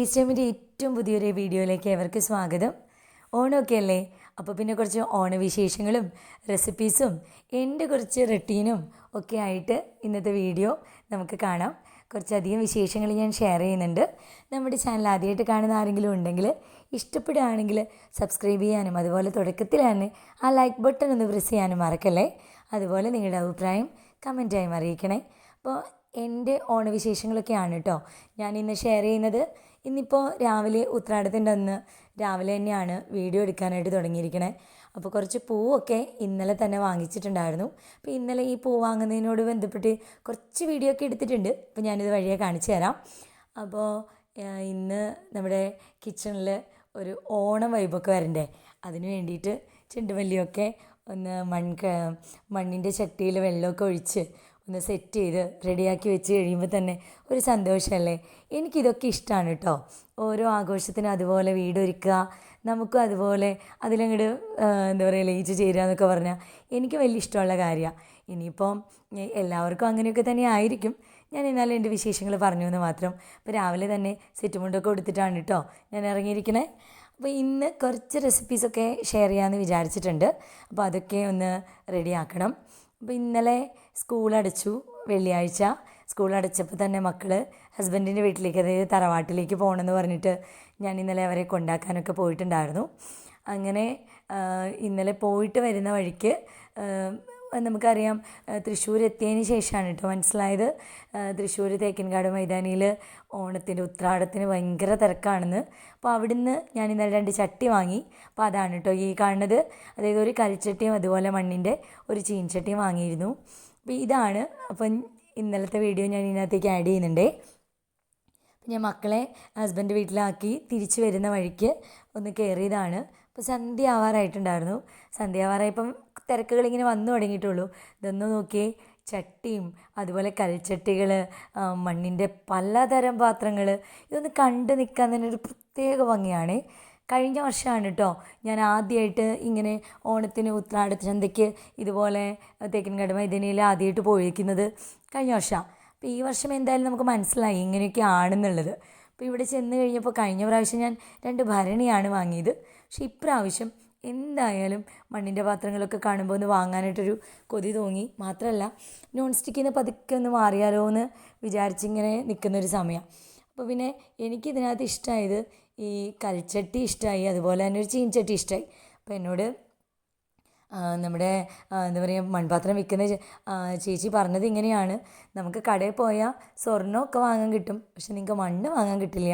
Taste ടൈമിന്റെ ഏറ്റവും പുതിയൊരു വീഡിയോയിലേക്ക് അവർക്ക് സ്വാഗതം. ഓണമൊക്കെ അല്ലേ അപ്പോൾ പിന്നെ കുറച്ച് ഓണവിശേഷങ്ങളും റെസിപ്പീസും എന്റെ കുറച്ച് റൊട്ടീനും ഒക്കെ ആയിട്ട് ഇന്നത്തെ വീഡിയോ നമുക്ക് കാണാം. കുറച്ചധികം വിശേഷങ്ങൾ ഞാൻ ഷെയർ ചെയ്യുന്നുണ്ട്. നമ്മുടെ ചാനൽ ആദ്യമായിട്ട് കാണുന്ന ആരെങ്കിലും ഉണ്ടെങ്കിൽ ഇഷ്ടപ്പെടുകയാണെങ്കിൽ സബ്സ്ക്രൈബ് ചെയ്യാനും അതുപോലെ തുടക്കത്തിൽ തന്നെ ആ ലൈക്ക് ബട്ടൺ ഒന്ന് പ്രസ് ചെയ്യാനും മറക്കല്ലേ? അതുപോലെ നിങ്ങളുടെ അഭിപ്രായം കമന്റായും അറിയിക്കണേ. അപ്പോൾ എന്റെ ഓണവിശേഷങ്ങളൊക്കെയാണ് കേട്ടോ ഞാൻ ഇന്ന് ഷെയർ ചെയ്യുന്നത് ഇന്നിപ്പോൾ രാവിലെ ഉത്രാടത്തിന്റെ അന്ന് രാവിലെ തന്നെയാണ് വീഡിയോ എടുക്കാനായിട്ട് തുടങ്ങിയിരിക്കണേ. അപ്പോൾ കുറച്ച് പൂവൊക്കെ ഇന്നലെ തന്നെ വാങ്ങിച്ചിട്ടുണ്ടായിരുന്നു. അപ്പോൾ ഇന്നലെ ഈ പൂ വാങ്ങുന്നതിനോട് ബന്ധപ്പെട്ട് കുറച്ച് വീഡിയോ ഒക്കെ എടുത്തിട്ടുണ്ട്. അപ്പോൾ ഞാനിത് വഴിയെ കാണിച്ചു തരാം. അപ്പോൾ ഇന്ന് നമ്മുടെ കിച്ചണിൽ ഒരു ഓണം വൈബൊക്കെ വരണ്ടേ? അതിന് വേണ്ടിയിട്ട് ചെണ്ടുമല്ലിയൊക്കെ ഒന്ന് മൺ മണ്ണിന്റെ ചട്ടിയിൽ വെള്ളമൊക്കെ ഒഴിച്ച് ഒന്ന് സെറ്റ് ചെയ്ത് റെഡിയാക്കി വെച്ച് കഴിയുമ്പോൾ തന്നെ ഒരു സന്തോഷമല്ലേ എനിക്കിതൊക്കെ ഇഷ്ടമാണ് കേട്ടോ ഓരോ ആഘോഷത്തിനും അതുപോലെ വീടൊരുക്കുക നമുക്കും അതുപോലെ അതിലങ്ങോട്ട് എന്താ പറയുക ലയിച്ച് ചേരുക എന്നൊക്കെ പറഞ്ഞാൽ എനിക്ക് വലിയ ഇഷ്ടമുള്ള കാര്യമാണ് ഇനിയിപ്പം എല്ലാവർക്കും അങ്ങനെയൊക്കെ തന്നെ ആയിരിക്കും. ഞാൻ എന്നാലും എന്റെ വിശേഷങ്ങൾ പറഞ്ഞു എന്ന് മാത്രം. അപ്പോൾ രാവിലെ തന്നെ സെറ്റ് മുണ്ടൊക്കെ കൊടുത്തിട്ടാണ് കേട്ടോ ഞാൻ ഇറങ്ങിയിരിക്കണേ. അപ്പോൾ ഇന്ന് കുറച്ച് റെസിപ്പീസൊക്കെ ഷെയർ ചെയ്യാമെന്ന് വിചാരിച്ചിട്ടുണ്ട്. അപ്പോൾ അതൊക്കെ ഒന്ന് റെഡിയാക്കണം അപ്പോൾ ഇന്നലെ സ്കൂൾ അടച്ചു വെള്ളിയാഴ്ച. സ്കൂൾ അടച്ചപ്പോൾ തന്നെ മക്കൾ ഹസ്ബൻഡിന്റെ വീട്ടിലേക്ക് അതായത് തറവാട്ടിലേക്ക് പോകണമെന്ന് പറഞ്ഞിട്ട് ഞാൻ ഇന്നലെ അവരെ കൊണ്ടാക്കാനൊക്കെ പോയിട്ടുണ്ടായിരുന്നു. അങ്ങനെ ഇന്നലെ പോയിട്ട് വരുന്ന വഴിക്ക് നമുക്കറിയാം തൃശ്ശൂർ എത്തിയതിന് ശേഷമാണ് കേട്ടോ മനസ്സിലായത്. തൃശ്ശൂർ തേക്കിൻകാട് മൈതാനിയിൽ ഓണത്തിന്റെ ഉത്രാടത്തിന് ഭയങ്കര തിരക്കാണെന്ന്. അപ്പോൾ അവിടുന്ന് ഞാൻ ഇന്നലെ രണ്ട് ചട്ടി വാങ്ങി. അപ്പോൾ അതാണ് കേട്ടോ ഈ കാണുന്നത്. അതായത് ഒരു കരിച്ചട്ടിയും അതുപോലെ മണ്ണിന്റെ ഒരു ചീൻചട്ടിയും വാങ്ങിയിരുന്നു. അപ്പോൾ ഇതാണ്. അപ്പം ഇന്നലത്തെ വീഡിയോ ഞാൻ ഇതിനകത്തേക്ക് ആഡ് ചെയ്യുന്നുണ്ടേ. ഞാൻ മക്കളെ ഹസ്ബൻഡ് വീട്ടിലാക്കി തിരിച്ചു വരുന്ന വഴിക്ക് ഒന്ന് കയറിയതാണ് അപ്പോൾ സന്ധ്യ ആവാറായിട്ടുണ്ടായിരുന്നു സന്ധ്യ ആവാറായപ്പം തിരക്കുകൾ ഇങ്ങനെ വന്നു തുടങ്ങിയിട്ടുള്ളൂ. ഇതൊന്ന് നോക്കിയേ ചട്ടിയും അതുപോലെ കൽച്ചട്ടികൾ മണ്ണിന്റെ പലതരം പാത്രങ്ങൾ ഇതൊന്ന് കണ്ട് നിൽക്കാൻ തന്നെ ഒരു പ്രത്യേക ഭംഗിയാണ്. കഴിഞ്ഞ വർഷമാണ് കേട്ടോ ഞാൻ ആദ്യമായിട്ട് ഇങ്ങനെ ഓണത്തിന് ഉത്രാട ചന്തയ്ക്ക് ഇതുപോലെ തേക്കിൻകാട് മൈതാനിയിൽ ആദ്യമായിട്ട് പോയിരിക്കുന്നത് കഴിഞ്ഞ വർഷമാണ് അപ്പോൾ ഈ വർഷം എന്തായാലും നമുക്ക് മനസ്സിലായി ഇങ്ങനെയൊക്കെ ആണെന്നുള്ളത്. അപ്പോൾ ഇവിടെ ചെന്ന് കഴിഞ്ഞപ്പോൾ കഴിഞ്ഞ പ്രാവശ്യം ഞാൻ രണ്ട് ഭരണിയാണ് വാങ്ങിയത്. പക്ഷേ ഇപ്രാവശ്യം എന്തായാലും മണ്ണിന്റെ പാത്രങ്ങളൊക്കെ കാണുമ്പോൾ ഒന്ന് വാങ്ങാനായിട്ടൊരു കൊതി തോന്നി. മാത്രമല്ല നോൺ സ്റ്റിക്കിൽ നിന്ന് പതുക്കെ ഒന്ന് മാറിയാലോ എന്ന് വിചാരിച്ചിങ്ങനെ നിൽക്കുന്നൊരു സമയം. അപ്പോൾ പിന്നെ എനിക്കിതിനകത്ത് ഇഷ്ടമായത് ഈ കൽച്ചട്ടി ഇഷ്ടമായി അതുപോലെ തന്നെ ഒരു ചീൻചട്ടി ഇഷ്ടമായി അപ്പോൾ എന്നോട് നമ്മുടെ എന്താ പറയുക മൺപാത്രം വിൽക്കുന്ന ചേച്ചി പറഞ്ഞത് ഇങ്ങനെയാണ്. നമുക്ക് കടയിൽ പോയാൽ സ്വർണമൊക്കെ വാങ്ങാൻ കിട്ടും പക്ഷെ നിങ്ങൾക്ക് മണ്ണ് വാങ്ങാൻ കിട്ടില്ല.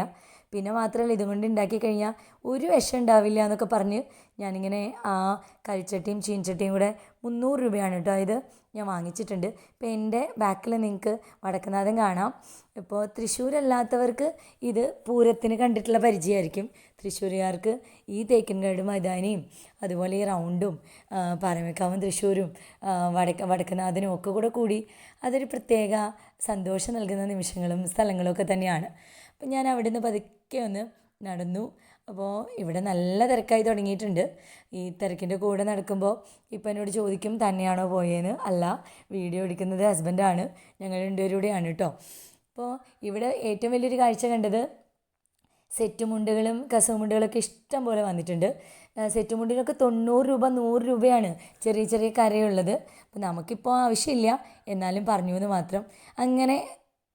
പിന്നെ മാത്രമല്ല ഇതുകൊണ്ട് ഉണ്ടാക്കി കഴിഞ്ഞാൽ ഒരു വിഷം ഉണ്ടാവില്ല എന്നൊക്കെ പറഞ്ഞ് ഞാനിങ്ങനെ ആ കരിച്ചട്ടിയും ചീനച്ചട്ടിയും കൂടെ മുന്നൂറ് രൂപയാണ് കേട്ടോ. ഇത് ഞാൻ വാങ്ങിച്ചിട്ടുണ്ട്. ഇപ്പോൾ എന്റെ ബാക്കിൽ നിങ്ങൾക്ക് വടക്കുന്നാഥൻ കാണാം. ഇപ്പോൾ തൃശ്ശൂരല്ലാത്തവർക്ക് ഇത് പൂരത്തിന് കണ്ടിട്ടുള്ള പരിചയമായിരിക്കും. തൃശ്ശൂരുകാർക്ക് ഈ തേക്കിൻകാട് മൈതാനിയും അതുപോലെ ഈ റൗണ്ടും പാറമേക്കാവും തൃശ്ശൂരും വടക്ക വടക്കുന്നാഥനും ഒക്കെ കൂടെ കൂടി അതൊരു പ്രത്യേക സന്തോഷം നൽകുന്ന നിമിഷങ്ങളും സ്ഥലങ്ങളും ഒക്കെ തന്നെയാണ്. അപ്പം ഞാൻ അവിടെ നിന്ന് പതുക്കെ ഒന്ന് നടന്നു. അപ്പോൾ ഇവിടെ നല്ല തിരക്കായി തുടങ്ങിയിട്ടുണ്ട്. ഈ തിരക്കിന്റെ കൂടെ നടക്കുമ്പോൾ ഇപ്പം എന്നോട് ചോദിക്കും തന്നെയാണോ പോയേന്ന്? അല്ല വീഡിയോ എടുക്കുന്നത് ഹസ്ബൻഡാണ് ഞങ്ങൾ രണ്ടുപേരൂടെയാണ് കേട്ടോ. അപ്പോൾ ഇവിടെ ഏറ്റവും വലിയൊരു കാഴ്ച കണ്ടത് സെറ്റ് മുണ്ടുകളും കസവ് മുണ്ടുകളൊക്കെ ഇഷ്ടം പോലെ വന്നിട്ടുണ്ട്. സെറ്റ് മുണ്ടിനൊക്കെ തൊണ്ണൂറ് രൂപ നൂറ് രൂപയാണ് ചെറിയ ചെറിയ കരയുള്ളത്. അപ്പോൾ നമുക്കിപ്പോൾ ആവശ്യമില്ല എന്നാലും പറഞ്ഞു എന്ന് മാത്രം. അങ്ങനെ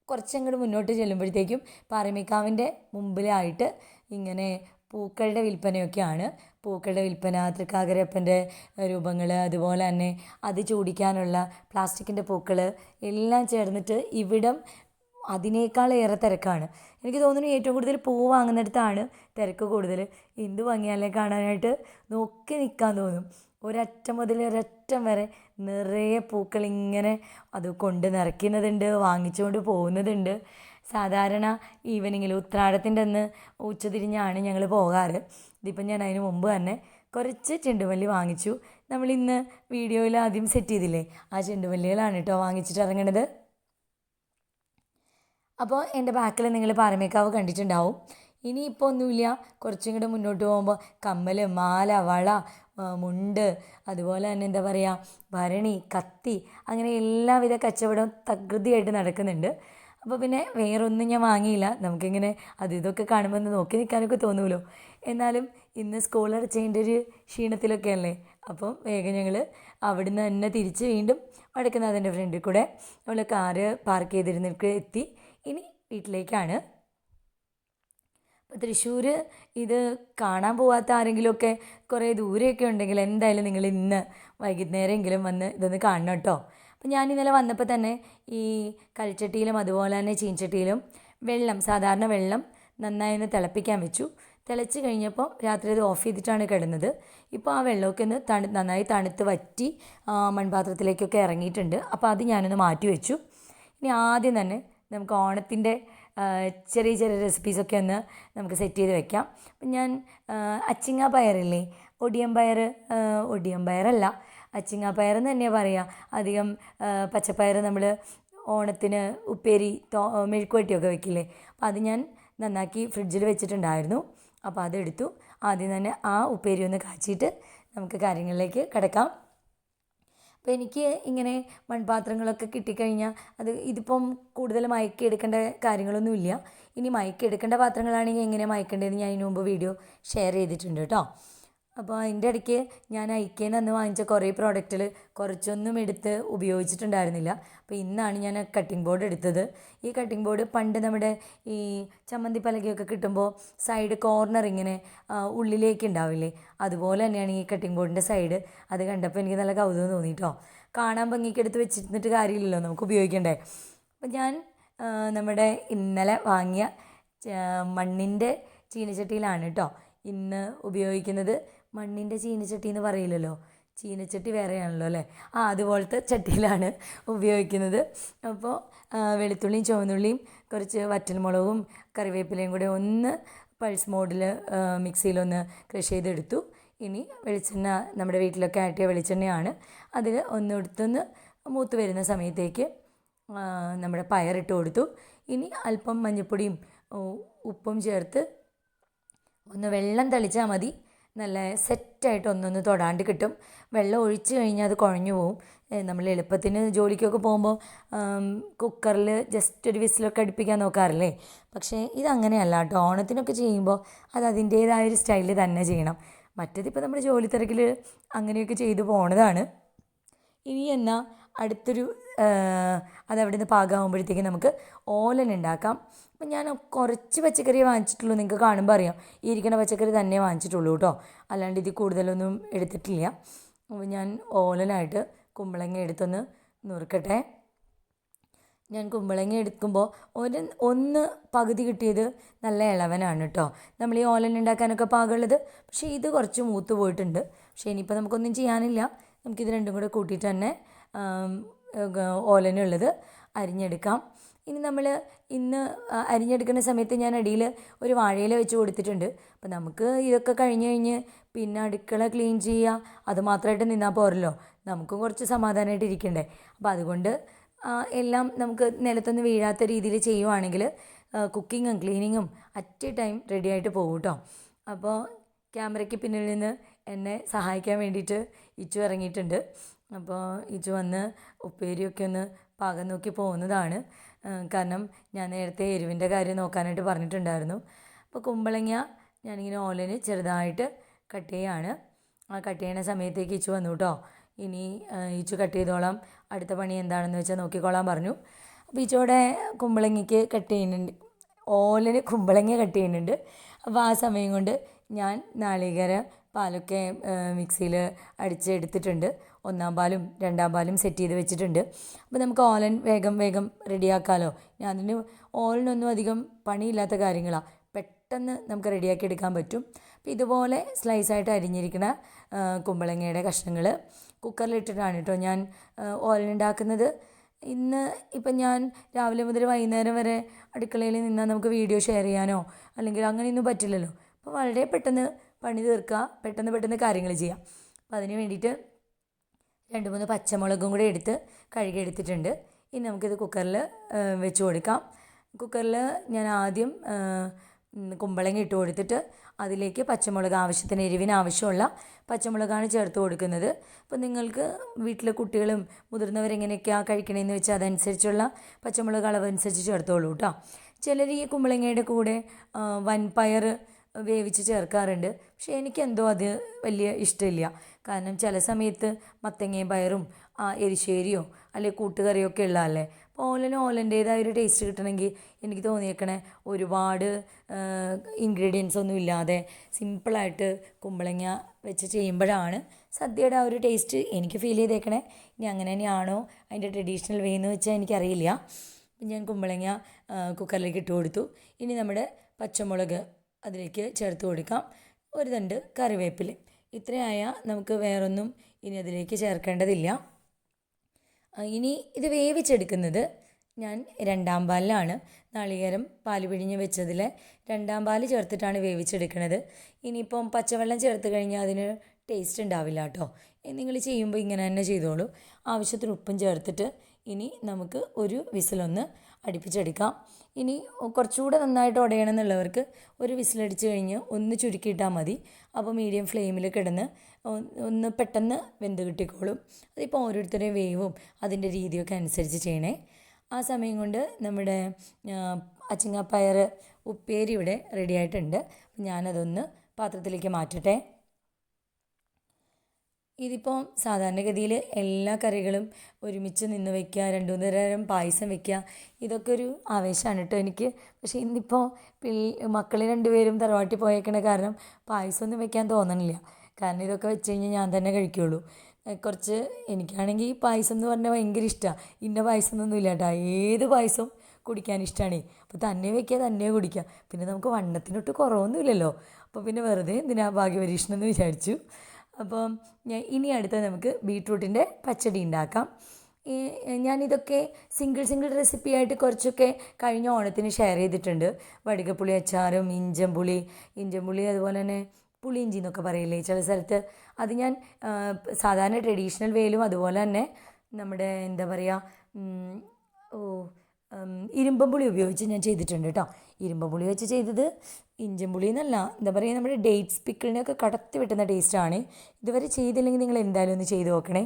കുറച്ചങ്ങോട്ട് മുന്നോട്ട് ചെല്ലുമ്പോഴത്തേക്കും പാറമേക്കാവിന്റെ മുമ്പിലായിട്ട് ഇങ്ങനെ പൂക്കളുടെ വിൽപ്പനയൊക്കെയാണ്. പൂക്കളുടെ വിൽപ്പന തൃക്കാകരപ്പന്റെ രൂപങ്ങൾ അതുപോലെ തന്നെ അത് ചൂടിക്കാനുള്ള പ്ലാസ്റ്റിക്കിന്റെ പൂക്കൾ എല്ലാം ചേർന്നിട്ട് ഇവിടം അതിനേക്കാൾ ഏറെ തിരക്കാണ്. എനിക്ക് തോന്നുന്നു ഏറ്റവും കൂടുതൽ പൂ വാങ്ങുന്നിടത്താണ് തിരക്ക് കൂടുതൽ എന്ത് ഭംഗിയാലേ കാണാനായിട്ട് നോക്കി നിൽക്കാൻ തോന്നും. ഒരറ്റം മുതൽ ഒരറ്റം വരെ നിറയെ പൂക്കൾ ഇങ്ങനെ അത് കൊണ്ട് നിറയ്ക്കുന്നതുണ്ട് വാങ്ങിച്ചുകൊണ്ട് പോകുന്നതുണ്ട്. സാധാരണ ഈവനിങ്ങിൽ ഉത്രാടത്തിന്റെ അന്ന് ഉച്ചതിരിഞ്ഞാണ് ഞങ്ങൾ പോകാറ്. ഇതിപ്പം ഞാൻ അതിന് മുമ്പ് തന്നെ കുറച്ച് ചെണ്ടുമല്ലി വാങ്ങിച്ചു. നമ്മൾ ഇന്ന് വീഡിയോയിൽ ആദ്യം സെറ്റ് ചെയ്തില്ലേ? ആ ചെണ്ടുമല്ലികളാണ് കേട്ടോ വാങ്ങിച്ചിട്ട് ഇറങ്ങണത്. അപ്പോൾ എന്റെ ബാക്കിൽ നിങ്ങൾ പാറമേക്കാവ് കണ്ടിട്ടുണ്ടാവും. ഇനിയിപ്പോൾ ഒന്നുമില്ല. കുറച്ചും കൂടെ മുന്നോട്ട് പോകുമ്പോൾ കമ്മൽ മാല വള മുണ്ട് അതുപോലെ തന്നെ എന്താ പറയുക ഭരണി കത്തി അങ്ങനെ എല്ലാവിധ കച്ചവടവും തകൃതിയായിട്ട് നടക്കുന്നുണ്ട്. അപ്പോൾ പിന്നെ വേറൊന്നും ഞാൻ വാങ്ങിയില്ല. നമുക്കിങ്ങനെ അത് ഇതൊക്കെ കാണുമ്പോൾ നോക്കി നിൽക്കാനൊക്കെ തോന്നുമല്ലോ എന്നാലും ഇന്ന് സ്കൂൾ അടച്ചതിന്റെ ഒരു ക്ഷീണത്തിലൊക്കെ അല്ലേ അപ്പം വേഗം ഞങ്ങൾ അവിടുന്ന് തന്നെ തിരിച്ച് വീണ്ടും വടക്കുന്നാഥന്റെ ഫ്രണ്ടിൽ കൂടെ നമ്മൾ കാറ് പാർക്ക് ചെയ്തിരുന്നിട്ട് എത്തി. ഇനി വീട്ടിലേക്കാണ്. അപ്പോൾ തൃശ്ശൂർ ഇത് കാണാൻ പോവാത്ത ആരെങ്കിലുമൊക്കെ കുറേ ദൂരെയൊക്കെ ഉണ്ടെങ്കിൽ എന്തായാലും നിങ്ങൾ ഇന്ന് വൈകുന്നേരമെങ്കിലും വന്ന് ഇതൊന്ന് കാണണം കേട്ടോ. അപ്പം ഞാൻ ഇന്നലെ വന്നപ്പോൾ തന്നെ ഈ കൽച്ചട്ടിയിലും അതുപോലെ തന്നെ ചീൻചട്ടിയിലും വെള്ളം സാധാരണ വെള്ളം നന്നായി ഒന്ന് തിളപ്പിക്കാൻ വെച്ചു. തിളച്ച് കഴിഞ്ഞപ്പോൾ രാത്രി അത് ഓഫ് ചെയ്തിട്ടാണ് കിടന്നത്. ഇപ്പോൾ ആ വെള്ളമൊക്കെ ഒന്ന് തണു നന്നായി തണുത്ത് വറ്റി മൺപാത്രത്തിലേക്കൊക്കെ ഇറങ്ങിയിട്ടുണ്ട്. അപ്പോൾ അത് ഞാനൊന്ന് മാറ്റി വെച്ചു. ഇനി ആദ്യം തന്നെ നമുക്ക് ഓണത്തിന്റെ ചെറിയ ചെറിയ റെസിപ്പീസൊക്കെ ഒന്ന് നമുക്ക് സെറ്റ് ചെയ്ത് വെക്കാം. ഞാൻ അച്ചിങ്ങ പയറില്ലേ? ഒടിയം പയർ ഒടിയം പയറല്ല. അച്ചിങ്ങ പയർ എന്ന് തന്നെയാണ് പറയുക അധികം പച്ചപ്പയർ നമ്മൾ ഓണത്തിന് ഉപ്പേരി തോ മെഴുക്കുവട്ടിയൊക്കെ വെക്കില്ലേ? അപ്പോൾ അത് ഞാൻ നന്നാക്കി ഫ്രിഡ്ജിൽ വെച്ചിട്ടുണ്ടായിരുന്നു. അപ്പോൾ അതെടുത്തു. ആദ്യം തന്നെ ആ ഉപ്പേരി ഒന്ന് കാച്ചിയിട്ട് നമുക്ക് കാര്യങ്ങളിലേക്ക് കിടക്കാം. അപ്പോൾ എനിക്ക് ഇങ്ങനെ മൺപാത്രങ്ങളൊക്കെ കിട്ടിക്കഴിഞ്ഞാൽ അത് ഇതിപ്പം കൂടുതൽ മയക്കി എടുക്കേണ്ട കാര്യങ്ങളൊന്നുമില്ല ഇനി മയക്കി എടുക്കേണ്ട പാത്രങ്ങളാണെങ്കിൽ എങ്ങനെ മയക്കേണ്ടതെന്ന് ഞാൻ ഇതിനു മുമ്പ് വീഡിയോ ഷെയർ ചെയ്തിട്ടുണ്ട് കേട്ടോ. അപ്പോൾ അതിന്റെ ഇടയ്ക്ക് ഞാൻ ഐക്കേന്ന് അന്ന് വാങ്ങിച്ച കുറേ പ്രോഡക്റ്റിൽ കുറച്ചൊന്നും എടുത്ത് ഉപയോഗിച്ചിട്ടുണ്ടായിരുന്നില്ല. അപ്പോൾ ഇന്നാണ് ഞാൻ കട്ടിംഗ് ബോർഡ് എടുത്തത്. ഈ കട്ടിംഗ് ബോർഡ് പണ്ട് നമ്മുടെ ഈ ചമ്മന്തി പലകയൊക്കെ കിട്ടുമ്പോൾ സൈഡ് കോർണർ ഇങ്ങനെ ഉള്ളിലേക്ക് ഉണ്ടാവില്ലേ? അതുപോലെ തന്നെയാണ് ഈ കട്ടിംഗ് ബോർഡിന്റെ സൈഡ് അത് കണ്ടപ്പോൾ എനിക്ക് നല്ല കൗതുകം തോന്നി കേട്ടോ കാണാൻ ഭംഗിക്ക് എടുത്ത് വെച്ചിരുന്നിട്ട് കാര്യമില്ലല്ലോ നമുക്ക് ഉപയോഗിക്കണ്ടേ? അപ്പോൾ ഞാൻ നമ്മുടെ ഇന്നലെ വാങ്ങിയ മണ്ണിന്റെ ചീനച്ചട്ടിയിലാണ് കേട്ടോ ഇന്ന് ഉപയോഗിക്കുന്നത്. മണ്ണിന്റെ ചീനച്ചട്ടി എന്ന് പറയില്ലല്ലോ. ചീനച്ചട്ടി വേറെയാണല്ലോ അല്ലേ? ആ അതുപോലത്തെ ചട്ടിയിലാണ് ഉപയോഗിക്കുന്നത്. അപ്പോൾ വെളുത്തുള്ളിയും ചുവന്നുള്ളിയും കുറച്ച് വറ്റൽമുളകും കറിവേപ്പിലയും കൂടെ ഒന്ന് പൾസ് മോഡിൽ മിക്സിയിലൊന്ന് ക്രഷ് ചെയ്തെടുത്തു. ഇനി വെളിച്ചെണ്ണ നമ്മുടെ വീട്ടിലൊക്കെ ആട്ടിയ വെളിച്ചെണ്ണയാണ്. അതിൽ ഒന്ന് എടുത്തൊന്ന് മൂത്ത് വരുന്ന സമയത്തേക്ക് നമ്മുടെ പയറിട്ട് കൊടുത്തു. ഇനി അല്പം മഞ്ഞൾപ്പൊടിയും ഉപ്പും ചേർത്ത് ഒന്ന് വെള്ളം തളിച്ചാൽ മതി. നല്ല സെറ്റായിട്ട് ഒന്നൊന്ന് തൊടാണ്ട് കിട്ടും. വെള്ളം ഒഴിച്ച് കഴിഞ്ഞാൽ അത് കുഴഞ്ഞു പോവും. നമ്മൾ എളുപ്പത്തിന് ജോലിക്കൊക്കെ പോകുമ്പോൾ കുക്കറിൽ ജസ്റ്റ് ഒരു വിസിലൊക്കെ അടുപ്പിക്കാൻ നോക്കാറില്ലേ? പക്ഷേ ഇതങ്ങനെയല്ല കേട്ടോ. ഓണത്തിനൊക്കെ ചെയ്യുമ്പോൾ അത് അതിന്റേതായ ഒരു സ്റ്റൈലിൽ തന്നെ ചെയ്യണം. മറ്റേതിപ്പോൾ നമ്മുടെ ജോലി തിരക്കിൽ അങ്ങനെയൊക്കെ ചെയ്തു പോണതാണ്. ഇനി എന്നാൽ അടുത്തൊരു അതവിടെ നിന്ന് പാകമാകുമ്പോഴത്തേക്ക് നമുക്ക് ഓലൻ ഉണ്ടാക്കാം. അപ്പം ഞാൻ കുറച്ച് പച്ചക്കറി വാങ്ങിച്ചിട്ടുള്ളൂ. നിങ്ങൾക്ക് കാണുമ്പോൾ അറിയാം. ഈ ഇരിക്കുന്ന പച്ചക്കറി തന്നെ വാങ്ങിച്ചിട്ടുള്ളൂ കേട്ടോ. അല്ലാണ്ട് ഇതിൽ കൂടുതലൊന്നും എടുത്തിട്ടില്ല. അപ്പോൾ ഞാൻ ഓലനായിട്ട് കുമ്പളങ്ങ എടുത്തൊന്ന് നുറുക്കട്ടെ. ഞാൻ കുമ്പളങ്ങ എടുക്കുമ്പോൾ ഒരു ഒന്ന് പകുതി കിട്ടിയത് നല്ല ഇളവനാണ് കേട്ടോ. നമ്മൾ ഈ ഓലൻ ഉണ്ടാക്കാനൊക്കെ പാകമുള്ളത്. പക്ഷേ ഇത് കുറച്ച് മൂത്ത് പോയിട്ടുണ്ട്. പക്ഷേ ഇനിയിപ്പോൾ നമുക്കൊന്നും ചെയ്യാനില്ല. നമുക്കിത് രണ്ടും കൂടെ കൂട്ടിയിട്ട് തന്നെ ഓലനുള്ളത് അരിഞ്ഞെടുക്കാം. ഇനി നമ്മൾ ഇന്ന് അരിഞ്ഞെടുക്കുന്ന സമയത്ത് ഞാൻ അടിയിൽ ഒരു വാഴയില വെച്ച് കൊടുത്തിട്ടുണ്ട്. അപ്പോൾ നമുക്ക് ഇതൊക്കെ കഴിഞ്ഞ് കഴിഞ്ഞ് പിന്നെ അടുക്കള ക്ലീൻ ചെയ്യുക അതുമാത്രമായിട്ട് നിന്നാൽ പോരല്ലോ. നമുക്കും കുറച്ച് സമാധാനമായിട്ട് ഇരിക്കണ്ടേ. അപ്പോൾ അതുകൊണ്ട് എല്ലാം നമുക്ക് നിലത്തൊന്നും വീഴാത്ത രീതിയിൽ ചെയ്യുവാണെങ്കിൽ കുക്കിങ്ങും ക്ലീനിങ്ങും അറ്റ് ടൈം റെഡി ആയിട്ട് പോകും കേട്ടോ അപ്പോൾ ക്യാമറയ്ക്ക് പിന്നിൽ നിന്ന് എന്നെ സഹായിക്കാൻ വേണ്ടിയിട്ട് ഇച്ചു ഇറങ്ങിയിട്ടുണ്ട്. അപ്പോൾ ഇച്ചു വന്ന് ഉപ്പേരിയൊക്കെ ഒന്ന് പാകം നോക്കി പോകുന്നതാണ് കാരണം ഞാൻ നേരത്തെ എരിവിന്റെ കാര്യം നോക്കാനായിട്ട് പറഞ്ഞിട്ടുണ്ടായിരുന്നു. അപ്പോൾ കുമ്പളങ്ങ ഞാനിങ്ങനെ ഓലന് ചെറുതായിട്ട് കട്ട് ചെയ്യാണ്. ആ കട്ട് ചെയ്യണ സമയത്തേക്ക് ഇച്ചു വന്നു കേട്ടോ ഇനി ഇച്ചു കട്ട് ചെയ്തോളാം. അടുത്ത പണി എന്താണെന്ന് വെച്ചാൽ നോക്കിക്കോളാൻ പറഞ്ഞു. അപ്പോൾ ഇച്ചോടെ കുമ്പളങ്ങയ്ക്ക് കട്ട് ചെയ്യുന്നുണ്ട്. ഓലന് കുമ്പളങ്ങ കട്ട് ചെയ്യുന്നുണ്ട്. അപ്പോൾ ആ സമയം കൊണ്ട് ഞാൻ നാളികേര പാലൊക്കെ മിക്സിയിൽ അടിച്ചെടുത്തിട്ടുണ്ട്. ഒന്നാം പാലും രണ്ടാം പാലും സെറ്റ് ചെയ്ത് വെച്ചിട്ടുണ്ട്. അപ്പോൾ നമുക്ക് ഓലൻ വേഗം വേഗം റെഡിയാക്കാമല്ലോ ഞാൻ അതിന് ഓലനൊന്നും അധികം പണിയില്ലാത്ത കാര്യങ്ങളാണ് പെട്ടെന്ന് നമുക്ക് റെഡിയാക്കി എടുക്കാൻ പറ്റും. അപ്പോൾ ഇതുപോലെ സ്ലൈസായിട്ട് അരിഞ്ഞിരിക്കുന്ന കുമ്പളങ്ങയുടെ കഷ്ണങ്ങൾ കുക്കറിലിട്ടിട്ടാണ് കേട്ടോ ഞാൻ ഓലനുണ്ടാക്കുന്നത് ഇന്ന് ഇപ്പം ഞാൻ രാവിലെ മുതൽ വൈകുന്നേരം വരെ അടുക്കളയിൽ നിന്നാൽ നമുക്ക് വീഡിയോ ഷെയർ ചെയ്യാനോ അല്ലെങ്കിൽ അങ്ങനെയൊന്നും പറ്റില്ലല്ലോ. അപ്പോൾ വളരെ പെട്ടെന്ന് പണി തീർക്കുക പെട്ടെന്ന് പെട്ടെന്ന് കാര്യങ്ങൾ ചെയ്യാം. അപ്പോൾ അതിന് വേണ്ടിയിട്ട് രണ്ട് മൂന്ന് പച്ചമുളകും കൂടി എടുത്ത് കഴുകി എടുത്തിട്ടുണ്ട്. ഇനി നമുക്കിത് കുക്കറിൽ വെച്ച് കൊടുക്കാം. കുക്കറിൽ ഞാൻ ആദ്യം കുമ്പളങ്ങ ഇട്ട് കൊടുത്തിട്ട് അതിലേക്ക് പച്ചമുളക് ആവശ്യത്തിന് എരിവിന് ആവശ്യമുള്ള പച്ചമുളകാണ് ചേർത്ത് കൊടുക്കുന്നത്. അപ്പോൾ നിങ്ങൾക്ക് വീട്ടിലെ കുട്ടികളും മുതിർന്നവരെങ്ങനെയൊക്കെയാണ് കഴിക്കണമെന്ന് വെച്ചാൽ അതനുസരിച്ചുള്ള പച്ചമുളക് അളവനുസരിച്ച് ചേർത്തോളൂ കേട്ടോ ചിലർ ഈ കുമ്പളങ്ങയുടെ കൂടെ വൻപയർ വേവിച്ച് ചേർക്കാറുണ്ട്. പക്ഷേ എനിക്കെന്തോ അത് വലിയ ഇഷ്ടമില്ല. കാരണം ചില സമയത്ത് മത്തങ്ങയും പയറും എരിശ്ശേരിയോ അല്ലെങ്കിൽ കൂട്ടുകറിയൊക്കെ ഉള്ളതല്ലേ അപ്പോൾ ഓലന് ഓലന്റേതായ ഒരു ടേസ്റ്റ് കിട്ടണമെങ്കിൽ എനിക്ക് തോന്നിയേക്കണേ ഒരുപാട് ഇൻഗ്രീഡിയൻസ് ഒന്നും ഇല്ലാതെ സിമ്പിളായിട്ട് കുമ്പളങ്ങ വെച്ച് ചെയ്യുമ്പോഴാണ് സദ്യയുടെ ആ ഒരു ടേസ്റ്റ് എനിക്ക് ഫീൽ ചെയ്തേക്കണേ. ഇനി അങ്ങനെ തന്നെയാണോ അതിന്റെ ട്രഡീഷണൽ വേ എന്ന് വെച്ചാൽ എനിക്കറിയില്ല. ഞാൻ കുമ്പളങ്ങ കുക്കറിലേക്ക് ഇട്ട് കൊടുത്തു. ഇനി നമ്മുടെ പച്ചമുളക് അതിലേക്ക് ചേർത്ത് കൊടുക്കാം. ഒരു തണ്ട് കറിവേപ്പില. ഇത്രയായ നമുക്ക് വേറൊന്നും ഇനി അതിലേക്ക് ചേർക്കേണ്ടതില്ല. ഇനി ഇത് വേവിച്ചെടുക്കുന്നത് ഞാൻ രണ്ടാം പാലിലാണ്. നാളികേരം പാൽ പിഴിഞ്ഞ് വെച്ചതിൽ രണ്ടാം പാൽ ചേർത്തിട്ടാണ് വേവിച്ചെടുക്കുന്നത് ഇനിയിപ്പം പച്ചവെള്ളം ചേർത്ത് കഴിഞ്ഞാൽ അതിന് ടേസ്റ്റ് ഉണ്ടാവില്ല കേട്ടോ. നിങ്ങൾ ചെയ്യുമ്പോൾ ഇങ്ങനെ തന്നെ ചെയ്തോളൂ. ആവശ്യത്തിന് ഉപ്പും ചേർത്തിട്ട് ഇനി നമുക്ക് ഒരു വിസിലൊന്ന് അടുപ്പിച്ചെടുക്കാം. ഇനി കുറച്ചുകൂടെ നന്നായിട്ട് ഉടയണമെന്നുള്ളവർക്ക് ഒരു വിസിലടിച്ച് കഴിഞ്ഞ് ഒന്ന് ചുരുക്കിയിട്ടാൽ മതി. അപ്പോൾ മീഡിയം ഫ്ലെയിമിൽ കിടന്ന് ഒന്ന് പെട്ടെന്ന് വെന്ത് കിട്ടിക്കോളും. അതിപ്പോൾ ഓരോരുത്തരുടെയും വേവും അതിന്റെ രീതിയൊക്കെ അനുസരിച്ച് ചെയ്യണേ. ആ സമയം കൊണ്ട് നമ്മുടെ അച്ചിങ്ങാപ്പയർ ഉപ്പേരി ഇവിടെ റെഡി ആയിട്ടുണ്ട് ഞാനതൊന്ന് പാത്രത്തിലേക്ക് മാറ്റട്ടെ. ഇതിപ്പോൾ സാധാരണഗതിയിൽ എല്ലാ കറികളും ഒരുമിച്ച് നിന്ന് വയ്ക്കുക രണ്ടു മൂന്ന് പായസം വയ്ക്കുക ഇതൊക്കെ ഒരു ആവേശമാണ് കേട്ടോ എനിക്ക്. പക്ഷേ ഇന്നിപ്പോൾ പിൾ മക്കൾ രണ്ടുപേരും തറവാട്ടിൽ പോയേക്കണ കാരണം പായസമൊന്നും വയ്ക്കാൻ തോന്നണില്ല. കാരണം ഇതൊക്കെ വെച്ച് കഴിഞ്ഞാൽ ഞാൻ തന്നെ കഴിക്കുകയുള്ളൂ കുറച്ച് എനിക്കാണെങ്കിൽ ഈ പായസം എന്ന് പറഞ്ഞാൽ ഭയങ്കര ഇഷ്ടമാണ് ഇന്ന പായസം എന്നൊന്നും ഇല്ല കേട്ടോ ഏത് പായസം കുടിക്കാൻ ഇഷ്ടമാണ് അപ്പോൾ തന്നെ വയ്ക്കുക തന്നെ കുടിക്കുക പിന്നെ നമുക്ക് വണ്ണത്തിനൊട്ട് കുറവൊന്നുമില്ലല്ലോ അപ്പോൾ പിന്നെ വെറുതെ എന്തിനാ ഭാഗ്യപരീക്ഷണം എന്ന് വിചാരിച്ചു. അപ്പം ഞാൻ ഇനി അടുത്ത നമുക്ക് ബീട്രൂട്ടിന്റെ പച്ചടി ഉണ്ടാക്കാം. ഞാനിതൊക്കെ സിംഗിൾ സിംഗിൾ റെസിപ്പി ആയിട്ട് കുറച്ചൊക്കെ കഴിഞ്ഞ ഓണത്തിന് ഷെയർ ചെയ്തിട്ടുണ്ട്. വടികപ്പുളി അച്ചാറും ഇഞ്ചംപുളി ഇഞ്ചമ്പുളി അതുപോലെ തന്നെ പുളിയിഞ്ചി എന്നൊക്കെ പറയില്ലേ? ചില സ്ഥലത്ത് അത് ഞാൻ സാധാരണ ട്രഡീഷണൽ വേയിലും അതുപോലെ തന്നെ നമ്മുടെ എന്താ പറയുക ഓ ഇരുമ്പം പുളി ഉപയോഗിച്ച് ഞാൻ ചെയ്തിട്ടുണ്ട് കേട്ടോ. ഇരുമ്പമ്പുളി വെച്ച് ചെയ്തത് ഇഞ്ചമ്പുളി എന്നല്ല. എന്താ പറയുക നമ്മുടെ ഡേറ്റ്സ് പിക്കിളിനെയൊക്കെ കടത്തി വെട്ടുന്ന ടേസ്റ്റാണ് ഇതുവരെ ചെയ്തില്ലെങ്കിൽ നിങ്ങൾ എന്തായാലും ഒന്ന് ചെയ്ത് നോക്കണേ.